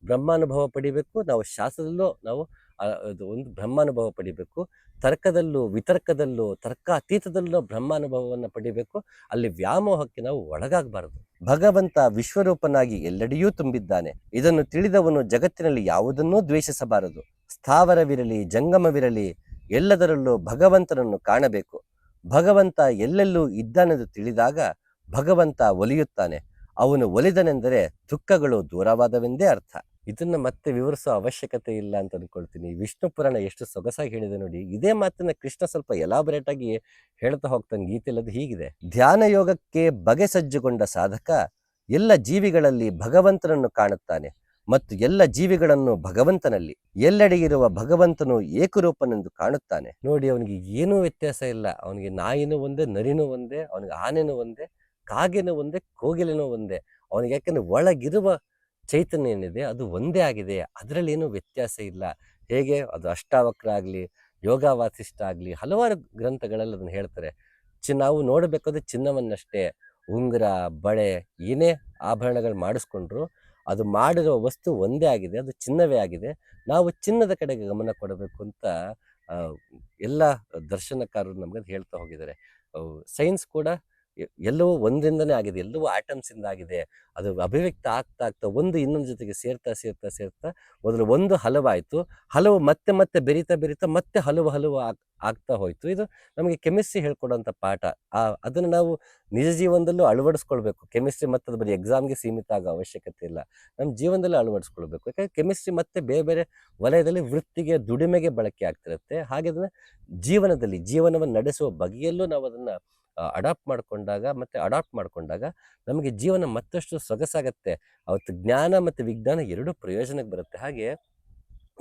ಬ್ರಹ್ಮಾನುಭವ ಪಡಿಬೇಕು, ನಾವು ಶಾಸ್ತ್ರದಲ್ಲೂ ನಾವು ಅದು ಒಂದು ಬ್ರಹ್ಮಾನುಭವ ಪಡಿಬೇಕು. ತರ್ಕದಲ್ಲೂ, ವಿತರ್ಕದಲ್ಲೂ, ತರ್ಕಾತೀತದಲ್ಲೂ ಬ್ರಹ್ಮಾನುಭವವನ್ನು ಪಡಿಬೇಕು. ಅಲ್ಲಿ ವ್ಯಾಮೋಹಕ್ಕೆ ನಾವು ಒಳಗಾಗಬಾರದು. ಭಗವಂತ ವಿಶ್ವರೂಪನಾಗಿ ಎಲ್ಲೆಡೆಯೂ ತುಂಬಿದ್ದಾನೆ. ಇದನ್ನು ತಿಳಿದವನು ಜಗತ್ತಿನಲ್ಲಿ ಯಾವುದನ್ನೂ ದ್ವೇಷಿಸಬಾರದು. ಸ್ಥಾವರವಿರಲಿ, ಜಂಗಮವಿರಲಿ, ಎಲ್ಲದರಲ್ಲೂ ಭಗವಂತನನ್ನು ಕಾಣಬೇಕು. ಭಗವಂತ ಎಲ್ಲೆಲ್ಲೂ ಇದ್ದಾನೆಂದು ತಿಳಿದಾಗ ಭಗವಂತ ಒಲಿಯುತ್ತಾನೆ. ಅವನು ಒಲಿದನೆಂದರೆ ದುಃಖಗಳು ದೂರವಾದವೆಂದೇ ಅರ್ಥ. ಇದನ್ನ ಮತ್ತೆ ವಿವರಿಸೋ ಅವಶ್ಯಕತೆ ಇಲ್ಲ ಅಂತ ಅಂದ್ಕೊಳ್ತೀನಿ ವಿಷ್ಣು ಪುರಾಣ ಎಷ್ಟು ಸೊಗಸಾಗಿ ಹೇಳಿದೆ ನೋಡಿ. ಇದೇ ಮಾತನ್ನ ಕೃಷ್ಣ ಸ್ವಲ್ಪ ಎಲಾಬರೇಟ್ ಆಗಿ ಹೇಳ್ತಾ ಹೋಗ್ತಾನೆ. ಗೀತೆಲ್ಲದು ಹೀಗಿದೆ. ಧ್ಯಾನ ಯೋಗಕ್ಕೆ ಬಗೆ ಸಜ್ಜುಗೊಂಡ ಸಾಧಕ ಎಲ್ಲ ಜೀವಿಗಳಲ್ಲಿ ಭಗವಂತನನ್ನು ಕಾಣುತ್ತಾನೆ ಮತ್ತು ಎಲ್ಲ ಜೀವಿಗಳನ್ನು ಭಗವಂತನಲ್ಲಿ. ಎಲ್ಲೆಡೆ ಇರುವ ಭಗವಂತನು ಏಕರೂಪನೆಂದು ಕಾಣುತ್ತಾನೆ. ನೋಡಿ, ಅವನಿಗೆ ಏನೂ ವ್ಯತ್ಯಾಸ ಇಲ್ಲ. ಅವನಿಗೆ ನಾಯಿನೂ ಒಂದೇ, ನರಿನೂ ಒಂದೇ, ಅವನಿಗೆ ಆನೆನೂ ಒಂದೇ. ಕಾಗೆನೂ ಒಂದೇ, ಕೋಗಿಲೆನೂ ಒಂದೇ. ಅವನಿಗೆ ಯಾಕಂದ್ರೆ ಒಳಗಿರುವ ಚೈತನ್ಯ ಏನಿದೆ ಅದು ಒಂದೇ ಆಗಿದೆ. ಅದರಲ್ಲಿ ಏನೂ ವ್ಯತ್ಯಾಸ ಇಲ್ಲ. ಹೇಗೆ? ಅದು ಅಷ್ಟಾವಕ್ರ ಆಗಲಿ ಯೋಗ ವಾಸಿಷ್ಠ ಆಗಲಿ, ಹಲವಾರು ಗ್ರಂಥಗಳಲ್ಲಿ ಅದನ್ನು ಹೇಳ್ತಾರೆ. ಚಿ, ನಾವು ನೋಡಬೇಕಾದ್ರೆ ಚಿನ್ನವನ್ನಷ್ಟೇ. ಉಂಗುರ, ಬಳೆ, ಏನೇ ಆಭರಣಗಳು ಮಾಡಿಸ್ಕೊಂಡ್ರು ಅದು ಮಾಡಿರೋ ವಸ್ತು ಒಂದೇ ಆಗಿದೆ, ಅದು ಚಿನ್ನವೇ ಆಗಿದೆ. ನಾವು ಚಿನ್ನದ ಕಡೆಗೆ ಗಮನ ಕೊಡಬೇಕು ಅಂತ ಎಲ್ಲ ದರ್ಶನಕಾರರು ನಮಗೆ ಹೇಳ್ತಾ ಹೋಗಿದ್ದಾರೆ. ಸೈನ್ಸ್ ಕೂಡ ಎಲ್ಲವೂ ಒಂದರಿಂದನೇ ಆಗಿದೆ, ಎಲ್ಲವೂ ಆಟಮ್ಸ್ ಇಂದ ಆಗಿದೆ. ಅದು ಅಭಿವ್ಯಕ್ತ ಆಗ್ತಾ ಆಗ್ತಾ ಒಂದು ಇನ್ನೊಂದು ಜೊತೆಗೆ ಸೇರ್ತಾ ಸೇರ್ತಾ ಸೇರ್ತಾ ಮೊದಲು ಒಂದು ಹಲವಾಯಿತು. ಹಲವು ಮತ್ತೆ ಮತ್ತೆ ಬೆರಿತಾ ಬೆರಿತಾ ಮತ್ತೆ ಹಲವು ಹಲವು ಆಗ್- ಆಗ್ತಾ ಹೋಯ್ತು. ಇದು ನಮಗೆ ಕೆಮಿಸ್ಟ್ರಿ ಹೇಳ್ಕೊಡೋಂಥ ಪಾಠ. ಆ, ಅದನ್ನು ನಾವು ನಿಜ ಜೀವನದಲ್ಲೂ ಅಳವಡಿಸ್ಕೊಳ್ಬೇಕು. ಕೆಮಿಸ್ಟ್ರಿ ಮತ್ತೆ ಅದು ಬರೀ ಎಕ್ಸಾಮ್ಗೆ ಸೀಮಿತ ಆಗೋ ಅವಶ್ಯಕತೆ ಇಲ್ಲ. ನಮ್ಮ ಜೀವನದಲ್ಲಿ ಅಳವಡಿಸ್ಕೊಳ್ಬೇಕು. ಯಾಕಂದ್ರೆ ಕೆಮಿಸ್ಟ್ರಿ ಮತ್ತೆ ಬೇರೆ ಬೇರೆ ವಲಯದಲ್ಲಿ ವೃತ್ತಿಗೆ ದುಡಿಮೆಗೆ ಬಳಕೆ ಆಗ್ತಿರುತ್ತೆ. ಹಾಗೆ ಅದನ್ನು ಜೀವನದಲ್ಲಿ, ಜೀವನವನ್ನು ನಡೆಸುವ ಬಗೆಯಲ್ಲೂ ನಾವು ಅದನ್ನ ಅಡಾಪ್ಟ್ ಮಾಡಿಕೊಂಡಾಗ ಮತ್ತು ಅಡಾಪ್ಟ್ ಮಾಡಿಕೊಂಡಾಗ ನಮಗೆ ಜೀವನ ಮತ್ತಷ್ಟು ಸೊಗಸಾಗತ್ತೆ. ಅವತ್ತು ಜ್ಞಾನ ಮತ್ತು ವಿಜ್ಞಾನ ಎರಡೂ ಪ್ರಯೋಜನಕ್ಕೆ ಬರುತ್ತೆ. ಹಾಗೆ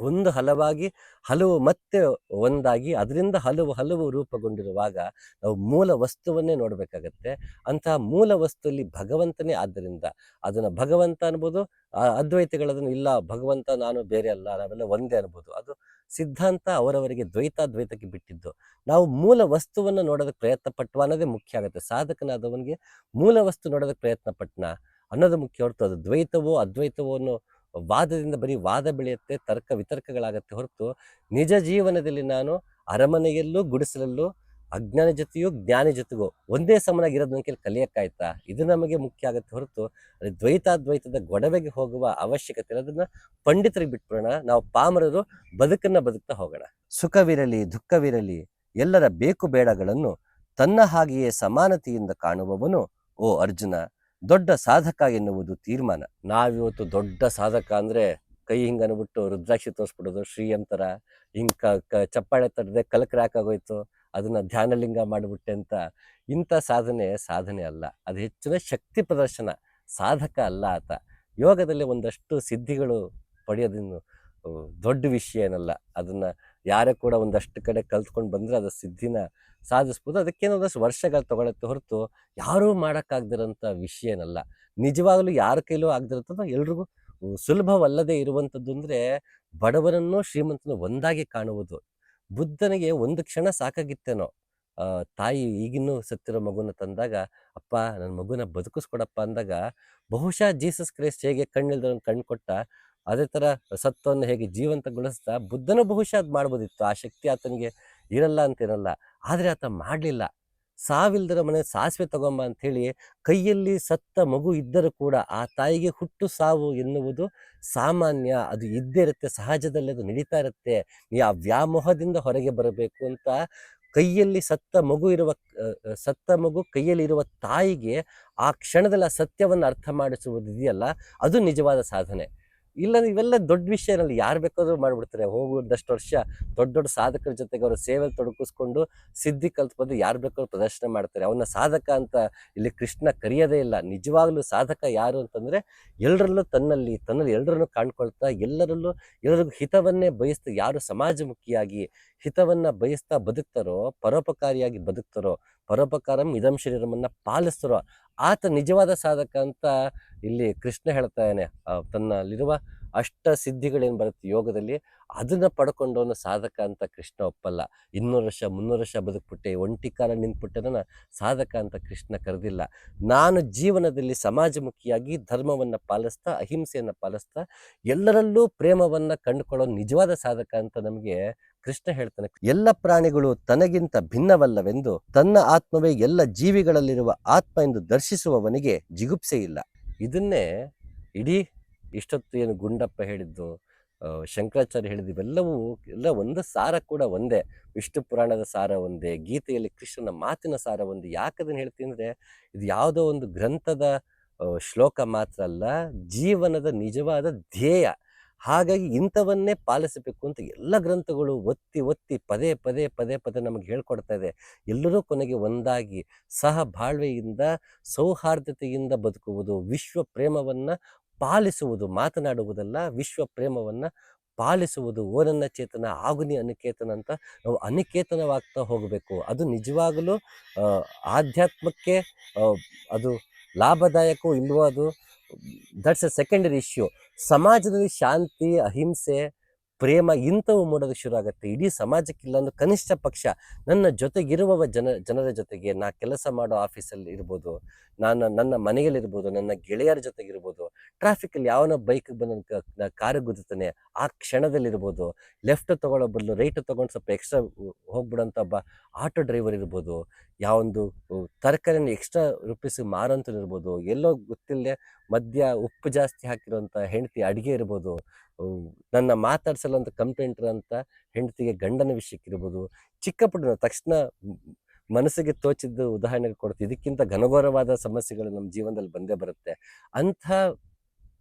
ಒಂದು ಹಲವಾಗಿ ಹಲವು ಮತ್ತೆ ಒಂದಾಗಿ ಅದರಿಂದ ಹಲವು ಹಲವು ರೂಪುಗೊಂಡಿರುವಾಗ ನಾವು ಮೂಲ ವಸ್ತುವನ್ನೇ ನೋಡಬೇಕಾಗತ್ತೆ. ಅಂತಹ ಮೂಲ ವಸ್ತುವಲ್ಲಿ ಭಗವಂತನೇ ಆದ್ದರಿಂದ ಅದನ್ನು ಭಗವಂತ ಅನ್ಬೋದು ಅದ್ವೈತಗಳದನ್ನು ಇಲ್ಲ ಭಗವಂತ ನಾನು ಬೇರೆ ಅಲ್ಲ ನಾವೆಲ್ಲ ಒಂದೇ ಅನ್ಬೋದು. ಅದು ಸಿದ್ಧಾಂತ ಅವರವರಿಗೆ ದ್ವೈತ ದ್ವೈತಕ್ಕೆ ಬಿಟ್ಟಿದ್ದು. ನಾವು ಮೂಲ ವಸ್ತುವನ್ನು ನೋಡೋದಕ್ಕೆ ಪ್ರಯತ್ನ ಪಟ್ವ ಅನ್ನೋದೇ ಮುಖ್ಯ ಆಗುತ್ತೆ. ಸಾಧಕನಾದವನಿಗೆ ಮೂಲ ವಸ್ತು ನೋಡೋದಕ್ಕೆ ಪ್ರಯತ್ನ ಪಟ್ನ ಅನ್ನೋದು ಮುಖ್ಯ ಹೊರತು ಅದು ದ್ವೈತವೋ ಅದ್ವೈತವೋ ಅನ್ನೋ ವಾದದಿಂದ ಬರೀ ವಾದ ಬೆಳೆಯುತ್ತೆ, ತರ್ಕ ವಿತರ್ಕಗಳಾಗತ್ತೆ ಹೊರತು ನಿಜ ಜೀವನದಲ್ಲಿ ನಾನು ಅರಮನೆಯಲ್ಲೂ, ಗುಡಿಸಲಲ್ಲೂ, ಅಜ್ಞಾನ ಜೊತೆಯೂ, ಜ್ಞಾನ ಜೊತೆಗೂ ಒಂದೇ ಸಮನಾಗಿರೋದು ನನ್ನ ಕೈಲಿ ಕಲಿಯಕ್ಕಾಯ್ತಾ? ಇದು ನಮಗೆ ಮುಖ್ಯ ಆಗುತ್ತೆ ಹೊರತು ಅದೇ ದ್ವೈತಾದ್ವೈತದ ಗೊಡವೆಗೆ ಹೋಗುವ ಅವಶ್ಯಕತೆ ಅದನ್ನ ಪಂಡಿತರಿಗೆ ಬಿಟ್ಬಿಡೋಣ. ನಾವು ಪಾಮರರು ಬದುಕನ್ನ ಬದುಕ್ತಾ ಹೋಗೋಣ. ಸುಖವಿರಲಿ, ದುಃಖವಿರಲಿ, ಎಲ್ಲರ ಬೇಕು ಬೇಡಗಳನ್ನು ತನ್ನ ಹಾಗೆಯೇ ಸಮಾನತೆಯಿಂದ ಕಾಣುವವನು ಓ ಅರ್ಜುನ. ದೊಡ್ಡ ಸಾಧಕ ಎನ್ನುವುದು ತೀರ್ಮಾನ. ನಾವಿವತ್ತು ದೊಡ್ಡ ಸಾಧಕ ಅಂದರೆ ಕೈ ಹಿಂಗೆ ಅನ್ಬಿಟ್ಟು ರುದ್ರಾಕ್ಷಿ ತೋರಿಸ್ಬಿಡೋದು, ಶ್ರೀಯಂತರ ಹಿಂಗೆ ಕ, ಕ- ಚಪ್ಪಾಳೆ ತಟ್ಟದೆ ಕಲಕ್ರಾಕ್ ಆಗೋಯ್ತು, ಅದನ್ನು ಧ್ಯಾನಲಿಂಗ ಮಾಡಿಬಿಟ್ಟೆ ಅಂತ ಇಂಥ ಸಾಧನೆ ಸಾಧನೆ ಅಲ್ಲ. ಅದು ಹೆಚ್ಚಿನ ಶಕ್ತಿ ಪ್ರದರ್ಶನ. ಸಾಧಕ ಅಲ್ಲ ಆತ. ಯೋಗದಲ್ಲಿ ಒಂದಷ್ಟು ಸಿದ್ಧಿಗಳು ಪಡೆಯೋದಿನ್ನು ದೊಡ್ಡ ವಿಷಯ ಏನಲ್ಲ. ಅದನ್ನ ಯಾರೇ ಕೂಡ ಒಂದಷ್ಟು ಕಡೆ ಕಲ್ತ್ಕೊಂಡು ಬಂದರೆ ಅದು ಸಿದ್ಧಿನ ಸಾಧಿಸ್ಬೋದು. ಅದಕ್ಕೇನೋ ಒಂದಷ್ಟು ವರ್ಷಗಳು ತೊಗೊಳತ್ತೆ ಹೊರತು ಯಾರೂ ಮಾಡೋಕ್ಕಾಗ್ದಿರೋಂಥ ವಿಷಯ ಏನಲ್ಲ. ನಿಜವಾಗಲೂ ಯಾರ ಕೈಲೂ ಆಗದಿರುತ್ತದೋ ಎಲ್ರಿಗೂ ಸುಲಭವಲ್ಲದೆ ಇರುವಂಥದ್ದು ಅಂದರೆ ಬಡವರನ್ನು ಶ್ರೀಮಂತನ ಒಂದಾಗಿ ಕಾಣುವುದು. ಬುದ್ಧನಿಗೆ ಒಂದು ಕ್ಷಣ ಸಾಕಾಗಿತ್ತೇನೋ. ತಾಯಿ ಈಗಿನ್ನೂ ಸತ್ತಿರೋ ಮಗುನ ತಂದಾಗ, ಅಪ್ಪ ನನ್ನ ಮಗುನ ಬದುಕಿಸ್ಕೊಡಪ್ಪ ಅಂದಾಗ ಬಹುಶಃ ಜೀಸಸ್ ಕ್ರೈಸ್ಟ್ ಹೇಗೆ ಕಣ್ಣಿಲ್ದ ಕಣ್ಣು ಕೊಟ್ಟ ಅದೇ ಥರ ಸತ್ವವನ್ನು ಹೇಗೆ ಜೀವಂತಗೊಳಿಸ್ತಾ ಬುದ್ಧನೂ ಬಹುಶಃ ಅದು ಮಾಡ್ಬೋದಿತ್ತು. ಆ ಶಕ್ತಿ ಆತನಿಗೆ ಇರಲ್ಲ ಅಂತೇನಲ್ಲ ಆದರೆ ಆತ ಮಾಡಲಿಲ್ಲ. ಸಾವಿಲ್ದರ ಮನೆ ಸಾಸಿವೆ ತಗೊಂಬ ಅಂಥೇಳಿ ಕೈಯಲ್ಲಿ ಸತ್ತ ಮಗು ಇದ್ದರೂ ಕೂಡ ಆ ತಾಯಿಗೆ ಹುಟ್ಟು ಸಾವು ಎನ್ನುವುದು ಸಾಮಾನ್ಯ. ಅದು ಇದ್ದೇ ಇರುತ್ತೆ, ಸಹಜದಲ್ಲಿ ಅದು ನಡೀತಾ ಇರುತ್ತೆ. ನೀ ಆ ವ್ಯಾಮೋಹದಿಂದ ಹೊರಗೆ ಬರಬೇಕು ಅಂತ ಕೈಯಲ್ಲಿ ಸತ್ತ ಮಗು ಇರುವ ಸತ್ತ ಮಗು ಕೈಯಲ್ಲಿ ಇರುವ ತಾಯಿಗೆ ಆ ಕ್ಷಣದಲ್ಲಿ ಆ ಸತ್ಯವನ್ನು ಅರ್ಥ ಮಾಡಿಸುವುದು ಇದೆಯಲ್ಲ, ಅದು ನಿಜವಾದ ಸಾಧನೆ. ಇಲ್ಲ ಇವೆಲ್ಲ ದೊಡ್ಡ ವಿಷಯ ಏನಲ್ಲ ಯಾರು ಬೇಕಾದ್ರೂ ಮಾಡಿಬಿಡ್ತಾರೆ. ಹೋಗುವುದಷ್ಟು ವರ್ಷ ದೊಡ್ಡ ದೊಡ್ಡ ಸಾಧಕರ ಜೊತೆಗೆ ಅವರ ಸೇವೆ ತೊಡಗಿಸ್ಕೊಂಡು ಸಿದ್ಧಿ ಕಲ್ತು ಯಾರು ಬೇಕಾದ್ರೂ ಪ್ರದರ್ಶನ ಮಾಡ್ತಾರೆ. ಅವನ್ನ ಸಾಧಕ ಅಂತ ಇಲ್ಲಿ ಕೃಷ್ಣ ಕರೆಯೋದೇ ಇಲ್ಲ. ನಿಜವಾಗ್ಲೂ ಸಾಧಕ ಯಾರು ಅಂತಂದ್ರೆ ಎಲ್ಲರಲ್ಲೂ ತನ್ನಲ್ಲಿ ತನ್ನಲ್ಲಿ ಎಲ್ಲರನ್ನು ಕಾಣ್ಕೊಳ್ತಾ ಎಲ್ಲರಲ್ಲೂ ಎಲ್ಲರಿಗೂ ಹಿತವನ್ನೇ ಬಯಸ್ತಾ ಯಾರು ಸಮಾಜಮುಖಿಯಾಗಿ ಹಿತವನ್ನ ಬಯಸ್ತಾ ಬದುಕ್ತಾರೋ, ಪರೋಪಕಾರಿಯಾಗಿ ಬದುಕ್ತಾರೋ ಪರೋಪಕಾರಂ ಇದಂ ಶರೀರಮನ್ನ ಪಾಲಿಸ್ತಾರೋ ಆತ ನಿಜವಾದ ಸಾಧಕ ಅಂತ ಇಲ್ಲಿ ಕೃಷ್ಣ ಹೇಳ್ತಾ ಇದ್ದಾನೆ. ತನ್ನಲ್ಲಿರುವ ಅಷ್ಟ ಸಿದ್ಧಿಗಳೇನು ಬರುತ್ತೆ ಯೋಗದಲ್ಲಿ, ಅದನ್ನು ಪಡ್ಕೊಂಡವನು ಸಾಧಕ ಅಂತ ಕೃಷ್ಣ ಒಪ್ಪಲ್ಲ. ಇನ್ನೂರು ವರ್ಷ, ಮುನ್ನೂರು ವರ್ಷ ಬದುಕ್ಬಿಟ್ಟೆ, ಒಂಟಿ ಕಾಲ ನಿಂತ್ಬಿಟ್ಟದನ್ನು ಸಾಧಕ ಅಂತ ಕೃಷ್ಣ ಕರೆದಿಲ್ಲ. ನಾನು ಜೀವನದಲ್ಲಿ ಸಮಾಜಮುಖಿಯಾಗಿ ಧರ್ಮವನ್ನು ಪಾಲಿಸ್ತಾ, ಅಹಿಂಸೆಯನ್ನು ಪಾಲಿಸ್ತಾ, ಎಲ್ಲರಲ್ಲೂ ಪ್ರೇಮವನ್ನು ಕಂಡುಕೊಳ್ಳೋ ನಿಜವಾದ ಸಾಧಕ ಅಂತ ನಮಗೆ ಕೃಷ್ಣ ಹೇಳ್ತಾನೆ, ಎಲ್ಲ ಪ್ರಾಣಿಗಳು ತನಗಿಂತ ಭಿನ್ನವಲ್ಲವೆಂದು ತನ್ನ ಆತ್ಮವೇ ಎಲ್ಲ ಜೀವಿಗಳಲ್ಲಿರುವ ಆತ್ಮ ಎಂದು ದರ್ಶಿಸುವವನಿಗೆ ಜಿಗುಪ್ಸೆ ಇಲ್ಲ. ಇದನ್ನೇ ಇಡೀ ಇಷ್ಟೊತ್ತು ಏನು ಗುಂಡಪ್ಪ ಹೇಳಿದ್ದು ಶಂಕರಾಚಾರ್ಯ ಹೇಳಿದ್ದು ಇವೆಲ್ಲವೂ ಎಲ್ಲ ಒಂದು ಸಾರ ಕೂಡ ಒಂದೇ. ವಿಷ್ಣು ಪುರಾಣದ ಸಾರ ಒಂದೇ, ಗೀತೆಯಲ್ಲಿ ಕೃಷ್ಣನ ಮಾತಿನ ಸಾರ ಒಂದೇ. ಯಾಕದನ್ನು ಹೇಳ್ತೀನಿ ಅಂದರೆ, ಇದು ಯಾವುದೋ ಒಂದು ಗ್ರಂಥದ ಶ್ಲೋಕ ಮಾತ್ರ ಅಲ್ಲ, ಜೀವನದ ನಿಜವಾದ ಧ್ಯೇಯ. ಹಾಗಾಗಿ ಇಂಥವನ್ನೇ ಪಾಲಿಸಬೇಕು ಅಂತ ಎಲ್ಲ ಗ್ರಂಥಗಳು ಒತ್ತಿ ಒತ್ತಿ, ಪದೇ ಪದೇ ಪದೇ ಪದೇ ನಮಗೆ ಹೇಳ್ಕೊಡ್ತಾ ಇದೆ. ಎಲ್ಲರೂ ಕೊನೆಗೆ ಒಂದಾಗಿ ಸಹ ಬಾಳ್ವೆಯಿಂದ ಸೌಹಾರ್ದತೆಯಿಂದ ಬದುಕುವುದು ವಿಶ್ವ ಪ್ರೇಮವನ್ನು ಪಾಲಿಸುವುದು, ಮಾತನಾಡುವುದಲ್ಲ ವಿಶ್ವ ಪ್ರೇಮವನ್ನು ಪಾಲಿಸುವುದು ಓನನ್ನ ನನ್ನ ಚೇತನ, ಆಗುನಿ ಅನಿಕೇತನ ಅಂತ ನಾವು ಅನಿಕೇತನವಾಗ್ತಾ ಹೋಗಬೇಕು. ಅದು ನಿಜವಾಗಲೂ ಆಧ್ಯಾತ್ಮಕ್ಕೆ ಅದು ಲಾಭದಾಯಕವೂ ಇಲ್ವೋ ಅದು ದಟ್ಸ್ ಎ ಸೆಕೆಂಡರಿ ಇಶ್ಯೂ ಸಮಾಜದಲ್ಲಿ ಶಾಂತಿ ಅಹಿಂಸೆ ಪ್ರೇಮ ಇಂಥವು ಮೂಡೋದಕ್ಕೆ ಶುರು ಆಗುತ್ತೆ. ಇಡೀ ಸಮಾಜಕ್ಕಿಲ್ಲ ಅಂದ್ರೆ ಕನಿಷ್ಠ ಪಕ್ಷ ನನ್ನ ಜೊತೆಗಿರುವ ಜನ, ಜನರ ಜೊತೆಗೆ ನಾ ಕೆಲಸ ಮಾಡೋ ಆಫೀಸಲ್ಲಿ ಇರ್ಬೋದು, ನಾನು ನನ್ನ ಮನೆಯಲ್ಲಿರ್ಬೋದು ನನ್ನ ಗೆಳೆಯರ ಜೊತೆಗಿರ್ಬೋದು ಟ್ರಾಫಿಕ್ಕಲ್ಲಿ ಯಾವನ ಬೈಕ್ ಬಂದ ಕಾರು ಗುದ್ದುತ್ತಾನೆ ಆ ಕ್ಷಣದಲ್ಲಿರ್ಬೋದು ಲೆಫ್ಟ್ ತೊಗೊಳ್ಳೋ ಬದಲು ರೈಟ್ ತೊಗೊಂಡು ಸ್ವಲ್ಪ ಎಕ್ಸ್ಟ್ರಾ ಹೋಗ್ಬಿಡೋಂಥ ಒಬ್ಬ ಆಟೋ ಡ್ರೈವರ್ ಇರ್ಬೋದು, ಯಾವೊಂದು ತರಕಾರಿನ ಎಕ್ಸ್ಟ್ರಾ ರುಪೀಸ್ ಮಾರೋಂಥದ್ದು ಇರ್ಬೋದು, ಎಲ್ಲೋ ಗೊತ್ತಿಲ್ಲದೆ ಮದ್ಯ ಉಪ್ಪು ಜಾಸ್ತಿ ಹಾಕಿರೋಂಥ ಹೆಂಡತಿ ಅಡುಗೆ ಇರ್ಬೋದು ನನ್ನ ಮಾತಾಡ್ಸಲ್ಲ ಅಂತ ಕಂಪ್ಲೇಂಟರ್ ಅಂತ ಹೆಂಡತಿಗೆ ಗಂಡನ ವಿಷಯಕ್ಕಿರ್ಬೋದು ಚಿಕ್ಕ ಪುಟ್ಟ ತಕ್ಷಣ ಮನಸ್ಸಿಗೆ ತೋಚಿದ್ದು ಉದಾಹರಣೆಗೆ ಕೊಡ್ತೀವಿ ಇದಕ್ಕಿಂತ ಘನಘೋರವಾದ ಸಮಸ್ಯೆಗಳು ನಮ್ಮ ಜೀವನದಲ್ಲಿ ಬಂದೇ ಬರುತ್ತೆ. ಅಂಥ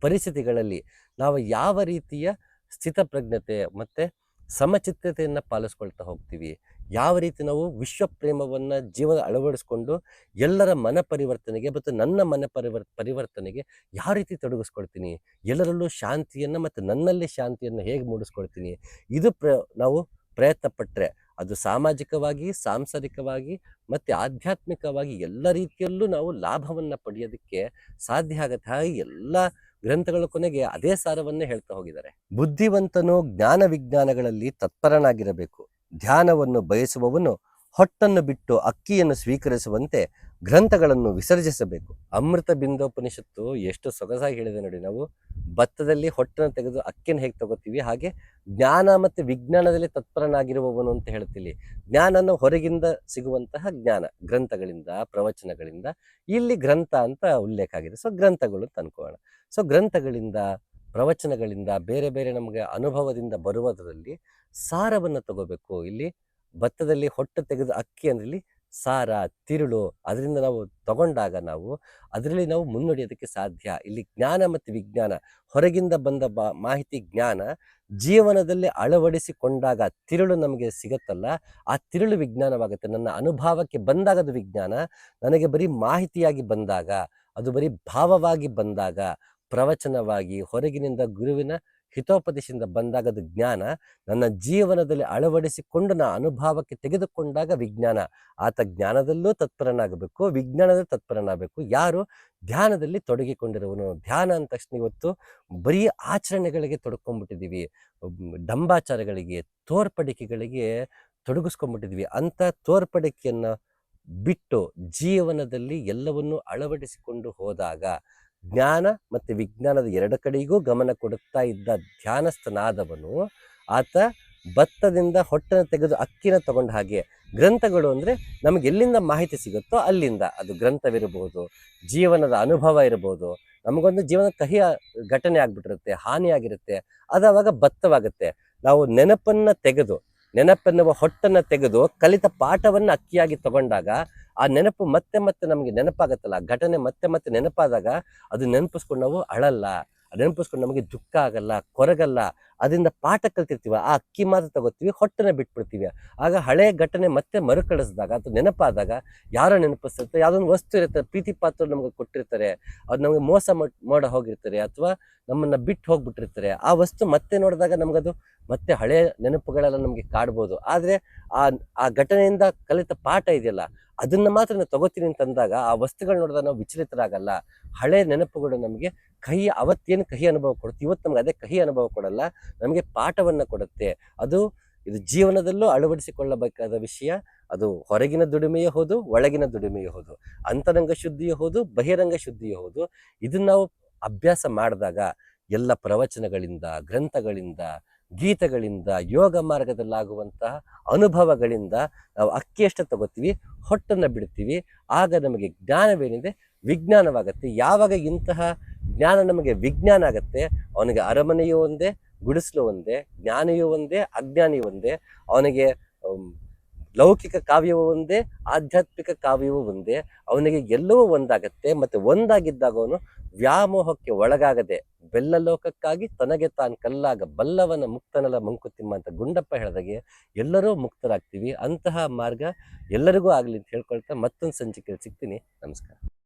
ಪರಿಸ್ಥಿತಿಗಳಲ್ಲಿ ನಾವು ಯಾವ ರೀತಿಯ ಸ್ಥಿತಪ್ರಜ್ಞತೆ ಮತ್ತು ಸಮಚಿತ್ತತೆಯನ್ನು ಪಾಲಿಸ್ಕೊಳ್ತಾ ಹೋಗ್ತೀವಿ? ಯಾವ ರೀತಿ ನಾವು ವಿಶ್ವ ಪ್ರೇಮವನ್ನು ಜೀವನ ಅಳವಡಿಸ್ಕೊಂಡು ಎಲ್ಲರ ಮನ ಪರಿವರ್ತನೆಗೆ ಮತ್ತು ನನ್ನ ಮನ ಪರಿವರ್ ಪರಿವರ್ತನೆಗೆ ಯಾವ ರೀತಿ ತೊಡಗಿಸ್ಕೊಳ್ತೀನಿ? ಎಲ್ಲರಲ್ಲೂ ಶಾಂತಿಯನ್ನು ಮತ್ತು ನನ್ನಲ್ಲಿ ಶಾಂತಿಯನ್ನು ಹೇಗೆ ಮೂಡಿಸ್ಕೊಳ್ತೀನಿ? ಇದು ಪ್ರ, ನಾವು ಪ್ರಯತ್ನ ಪಟ್ಟರೆ ಅದು ಸಾಮಾಜಿಕವಾಗಿ, ಸಾಂಸಾರಿಕವಾಗಿ ಮತ್ತು ಆಧ್ಯಾತ್ಮಿಕವಾಗಿ ಎಲ್ಲ ರೀತಿಯಲ್ಲೂ ನಾವು ಲಾಭವನ್ನು ಪಡೆಯೋದಕ್ಕೆ ಸಾಧ್ಯ ಆಗತ್ತೆ ಹಾಗೆ ಎಲ್ಲ ಗ್ರಂಥಗಳ ಕೊನೆಗೆ ಅದೇ ಸಾರವನ್ನೇ ಹೇಳ್ತಾ ಹೋಗಿದ್ದಾರೆ. ಬುದ್ಧಿವಂತನು ಜ್ಞಾನ ವಿಜ್ಞಾನಗಳಲ್ಲಿ ತತ್ಪರನಾಗಿರಬೇಕು. ಧ್ಯಾನವನ್ನು ಬಯಸುವವನು ಹೊಟ್ಟನ್ನು ಬಿಟ್ಟು ಅಕ್ಕಿಯನ್ನು ಸ್ವೀಕರಿಸುವಂತೆ ಗ್ರಂಥಗಳನ್ನು ವಿಸರ್ಜಿಸಬೇಕು. ಅಮೃತ ಬಿಂದೋಪನಿಷತ್ತು ಎಷ್ಟು ಸೊಗಸಾಗಿ ಹೇಳಿದೆ ನೋಡಿ ನಾವು. ಭತ್ತದಲ್ಲಿ ಹೊಟ್ಟನ್ನು ತೆಗೆದು ಅಕ್ಕಿಯನ್ನು ಹೇಗೆ ತಗೋತೀವಿ? ಹಾಗೆ ಜ್ಞಾನ ಮತ್ತು ವಿಜ್ಞಾನದಲ್ಲಿ ತತ್ಪರನಾಗಿರುವವನು ಅಂತ ಹೇಳ್ತೀವಿ ಜ್ಞಾನನ ಹೊರಗಿಂದ ಸಿಗುವಂತಹ ಜ್ಞಾನ, ಗ್ರಂಥಗಳಿಂದ, ಪ್ರವಚನಗಳಿಂದ. ಇಲ್ಲಿ ಗ್ರಂಥ ಅಂತ ಉಲ್ಲೇಖ ಆಗಿದೆ. ಸೊ, ಗ್ರಂಥಗಳು ಅಂತ ಅನ್ಕೋಣ. ಸೊ, ಗ್ರಂಥಗಳಿಂದ, ಪ್ರವಚನಗಳಿಂದ, ಬೇರೆ ಬೇರೆ ನಮಗೆ ಅನುಭವದಿಂದ ಬರುವುದರಲ್ಲಿ ಸಾರವನ್ನು ತಗೋಬೇಕು. ಇಲ್ಲಿ ಭತ್ತದಲ್ಲಿ ಹೊಟ್ಟು ತೆಗೆದ ಅಕ್ಕಿ ಅಂದ್ರೆ ಇಲ್ಲಿ ಸಾರ, ತಿರುಳು ಅದರಿಂದ ನಾವು ತಗೊಂಡಾಗ ನಾವು ಅದರಲ್ಲಿ ನಾವು ಮುನ್ನಡೆಯೋದಕ್ಕೆ ಸಾಧ್ಯ. ಇಲ್ಲಿ ಜ್ಞಾನ ಮತ್ತು ವಿಜ್ಞಾನ, ಹೊರಗಿಂದ ಬಂದ ಬಾ ಮಾಹಿತಿ ಜ್ಞಾನ, ಜೀವನದಲ್ಲಿ ಅಳವಡಿಸಿಕೊಂಡಾಗ ತಿರುಳು ನಮಗೆ ಸಿಗುತ್ತಲ್ಲ, ಆ ತಿರುಳು ವಿಜ್ಞಾನವಾಗುತ್ತೆ. ನನ್ನ ಅನುಭವಕ್ಕೆ ಬಂದಾಗ ಅದು ವಿಜ್ಞಾನ, ನನಗೆ ಬರೀ ಮಾಹಿತಿಯಾಗಿ ಬಂದಾಗ, ಅದು ಬರೀ ಭಾವವಾಗಿ ಬಂದಾಗ, ಪ್ರವಚನವಾಗಿ, ಹೊರಗಿನಿಂದ ಗುರುವಿನ ಹಿತೋಪದೇಶದಿಂದ ಬಂದಾಗ ಅದು ಜ್ಞಾನ ನನ್ನ ಜೀವನದಲ್ಲಿ ಅಳವಡಿಸಿಕೊಂಡು ನಾ ಅನುಭವಕ್ಕೆ ತೆಗೆದುಕೊಂಡಾಗ ವಿಜ್ಞಾನ. ಆತ ಜ್ಞಾನದಲ್ಲೂ ತತ್ಪರನಾಗಬೇಕು, ವಿಜ್ಞಾನದಲ್ಲಿ ತತ್ಪರನಾಗಬೇಕು. ಯಾರು? ಧ್ಯಾನದಲ್ಲಿ ತೊಡಗಿಕೊಂಡಿರುವನು ಧ್ಯಾನ ಅಂದ ತಕ್ಷಣ ಇವತ್ತು ಬರೀ ಆಚರಣೆಗಳಿಗೆ ತೊಡ್ಕೊಂಡ್ಬಿಟ್ಟಿದ್ದೀವಿ ಡಂಬಾಚಾರಗಳಿಗೆ, ತೋರ್ಪಡಿಕೆಗಳಿಗೆ ತೊಡಗಿಸ್ಕೊಂಡ್ಬಿಟ್ಟಿದ್ವಿ ಅಂತ ತೋರ್ಪಡಿಕೆಯನ್ನು ಬಿಟ್ಟು ಜೀವನದಲ್ಲಿ ಎಲ್ಲವನ್ನು ಅಳವಡಿಸಿಕೊಂಡು ಹೋದಾಗ ಜ್ಞಾನ ಮತ್ತು ವಿಜ್ಞಾನದ ಎರಡು ಕಡೆಗೂ ಗಮನ ಕೊಡುತ್ತಾ ಇದ್ದ ಧ್ಯಾನಸ್ಥನಾದವನು, ಆತ ಭತ್ತದಿಂದ ಹೊಟ್ಟನ್ನು ತೆಗೆದು ಅಕ್ಕಿನ ತಗೊಂಡ ಹಾಗೆ. ಗ್ರಂಥಗಳು ಅಂದರೆ ನಮಗೆ ಎಲ್ಲಿಂದ ಮಾಹಿತಿ ಸಿಗುತ್ತೋ ಅಲ್ಲಿಂದ ಅದು ಗ್ರಂಥವಿರಬಹುದು, ಜೀವನದ ಅನುಭವ ಇರಬಹುದು. ನಮಗೊಂದು ಜೀವನ ಕಹಿ ಘಟನೆ ಆಗ್ಬಿಟ್ಟಿರುತ್ತೆ, ಹಾನಿಯಾಗಿರುತ್ತೆ, ಅದು ಅವಾಗ ಭತ್ತವಾಗುತ್ತೆ. ನಾವು ನೆನಪನ್ನು ತೆಗೆದು, ನೆನಪೆನ್ನುವ ಹೊಟ್ಟನ್ನು ತೆಗೆದು ಕಲಿತ ಪಾಠವನ್ನು ಅಕ್ಕಿಯಾಗಿ ತಗೊಂಡಾಗ ಆ ನೆನಪು ಮತ್ತೆ ಮತ್ತೆ ನಮಗೆ ನೆನಪಾಗತ್ತಲ್ಲ. ಘಟನೆ ಮತ್ತೆ ಮತ್ತೆ ನೆನಪಾದಾಗ ಅದು ನೆನಪಿಸ್ಕೊಂಡು ನಾವು ಅಳಲ್ಲ. ನೆನಪಿಸ್ಕೊಂಡು ನಮಗೆ ದುಃಖ ಆಗಲ್ಲ, ಕೊರಗಲ್ಲ. ಅದರಿಂದ ಪಾಠ ಕಲ್ತಿರ್ತೀವಿ, ಆ ಅಕ್ಕಿ ಮಾತ್ರ ತಗೋತೀವಿ, ಹೊಟ್ಟೆನ ಬಿಟ್ಬಿಡ್ತೀವಿ. ಆಗ ಹಳೆ ಘಟನೆ ಮತ್ತೆ ಮರುಕಳಿಸಿದಾಗ, ಅದು ನೆನಪಾದಾಗ ಯಾರೋ ನೆನಪಿಸ್ತಿರ್ತಾರೆ ಯಾವುದೊಂದು ವಸ್ತು ಇರುತ್ತೆ, ಪ್ರೀತಿ ಪಾತ್ರ ನಮಗೆ ಕೊಟ್ಟಿರ್ತಾರೆ. ಅದು ನಮಗೆ ಮೋಸ ಮಾಡ್- ಹೋಗಿರ್ತಾರೆ, ಅಥವಾ ನಮ್ಮನ್ನು ಬಿಟ್ಟು ಹೋಗ್ಬಿಟ್ಟಿರ್ತಾರೆ. ಆ ವಸ್ತು ಮತ್ತೆ ನೋಡಿದಾಗ ನಮಗದು ಮತ್ತೆ ಹಳೆ ನೆನಪುಗಳೆಲ್ಲ ನಮಗೆ ಕಾಡ್ಬೋದು. ಆದರೆ ಆ ಆ ಘಟನೆಯಿಂದ ಕಲಿತ ಪಾಠ ಇದೆಯಲ್ಲ ಅದನ್ನ ಮಾತ್ರ ನಾವು ತಗೋತೀನಿ ಅಂತಂದಾಗ ಆ ವಸ್ತುಗಳು ನೋಡಿದಾಗ ನಾವು ವಿಚಲಿತರಾಗಲ್ಲ. ಹಳೆ ನೆನಪುಗಳು ನಮಗೆ ಕಹಿ ಅವತ್ತೇನು ಕಹಿ ಅನುಭವ ಕೊಡುತ್ತೆ? ಇವತ್ತು ನಮ್ಗೆ ಅದೇ ಕಹಿ ಅನುಭವ ಕೊಡಲ್ಲ, ನಮಗೆ ಪಾಠವನ್ನು ಕೊಡುತ್ತೆ. ಅದು ಇದು ಜೀವನದಲ್ಲೂ ಅಳವಡಿಸಿಕೊಳ್ಳಬೇಕಾದ ವಿಷಯ. ಅದು ಹೊರಗಿನ ದುಡಿಮೆಯೇ ಹೌದು, ಒಳಗಿನ ದುಡಿಮೆಯೇ ಹೌದು. ಅಂತರಂಗ ಶುದ್ಧಿಯೇ ಹೌದು, ಬಹಿರಂಗ ಶುದ್ಧಿಯೇ ಹೌದು. ಇದನ್ನ ನಾವು ಅಭ್ಯಾಸ ಮಾಡಿದಾಗ ಎಲ್ಲ ಪ್ರವಚನಗಳಿಂದ, ಗ್ರಂಥಗಳಿಂದ ಗೀತೆಗಳಿಂದ, ಯೋಗ ಮಾರ್ಗದಲ್ಲಾಗುವಂತಹ ಅನುಭವಗಳಿಂದ ನಾವು ಅಕ್ಕಿಯಷ್ಟು ತಗೋತೀವಿ, ಹೊಟ್ಟನ್ನು ಬಿಡ್ತೀವಿ. ಆಗ ನಮಗೆ ಜ್ಞಾನವೇನಿದೆ? ವಿಜ್ಞಾನವಾಗುತ್ತೆ. ಯಾವಾಗ ಇಂತಹ ಜ್ಞಾನ ನಮಗೆ ವಿಜ್ಞಾನ ಆಗತ್ತೆ? ಅವನಿಗೆ ಅರಮನೆಯೂ ಒಂದೇ, ಗುಡಿಸಲು ಒಂದೇ, ಜ್ಞಾನಿಯೂ ಒಂದೇ, ಅಜ್ಞಾನಿಯೂ ಒಂದೇ. ಅವನಿಗೆ ಲೌಕಿಕ ಕಾವ್ಯವೂ ಒಂದೇ, ಆಧ್ಯಾತ್ಮಿಕ ಕಾವ್ಯವೂ ಒಂದೇ. ಅವನಿಗೆ ಎಲ್ಲವೂ ಒಂದಾಗತ್ತೆ. ಮತ್ತೆ ಒಂದಾಗಿದ್ದಾಗ ಅವನು ವ್ಯಾಮೋಹಕ್ಕೆ ಒಳಗಾಗದೆ ಬೆಲ್ಲ ಲೋಕಕ್ಕಾಗಿ ತನಗೆ ತಾನು ಕಲ್ಲಾಗ ಬಲ್ಲವನ ಮುಕ್ತನಲ ಮಂಕುತಿಮ್ಮ ಅಂತ ಗುಂಡಪ್ಪ ಹೇಳಿದಾಗೆ ಎಲ್ಲರೂ ಮುಕ್ತರಾಗ್ತೀವಿ. ಅಂತಹ ಮಾರ್ಗ ಎಲ್ಲರಿಗೂ ಆಗಲಿ ಅಂತ ಹೇಳ್ಕೊಳ್ತಾ ಮತ್ತೊಂದು ಸಂಚಿಕೆಯಲ್ಲಿ ಸಿಗ್ತೀನಿ. ನಮಸ್ಕಾರ.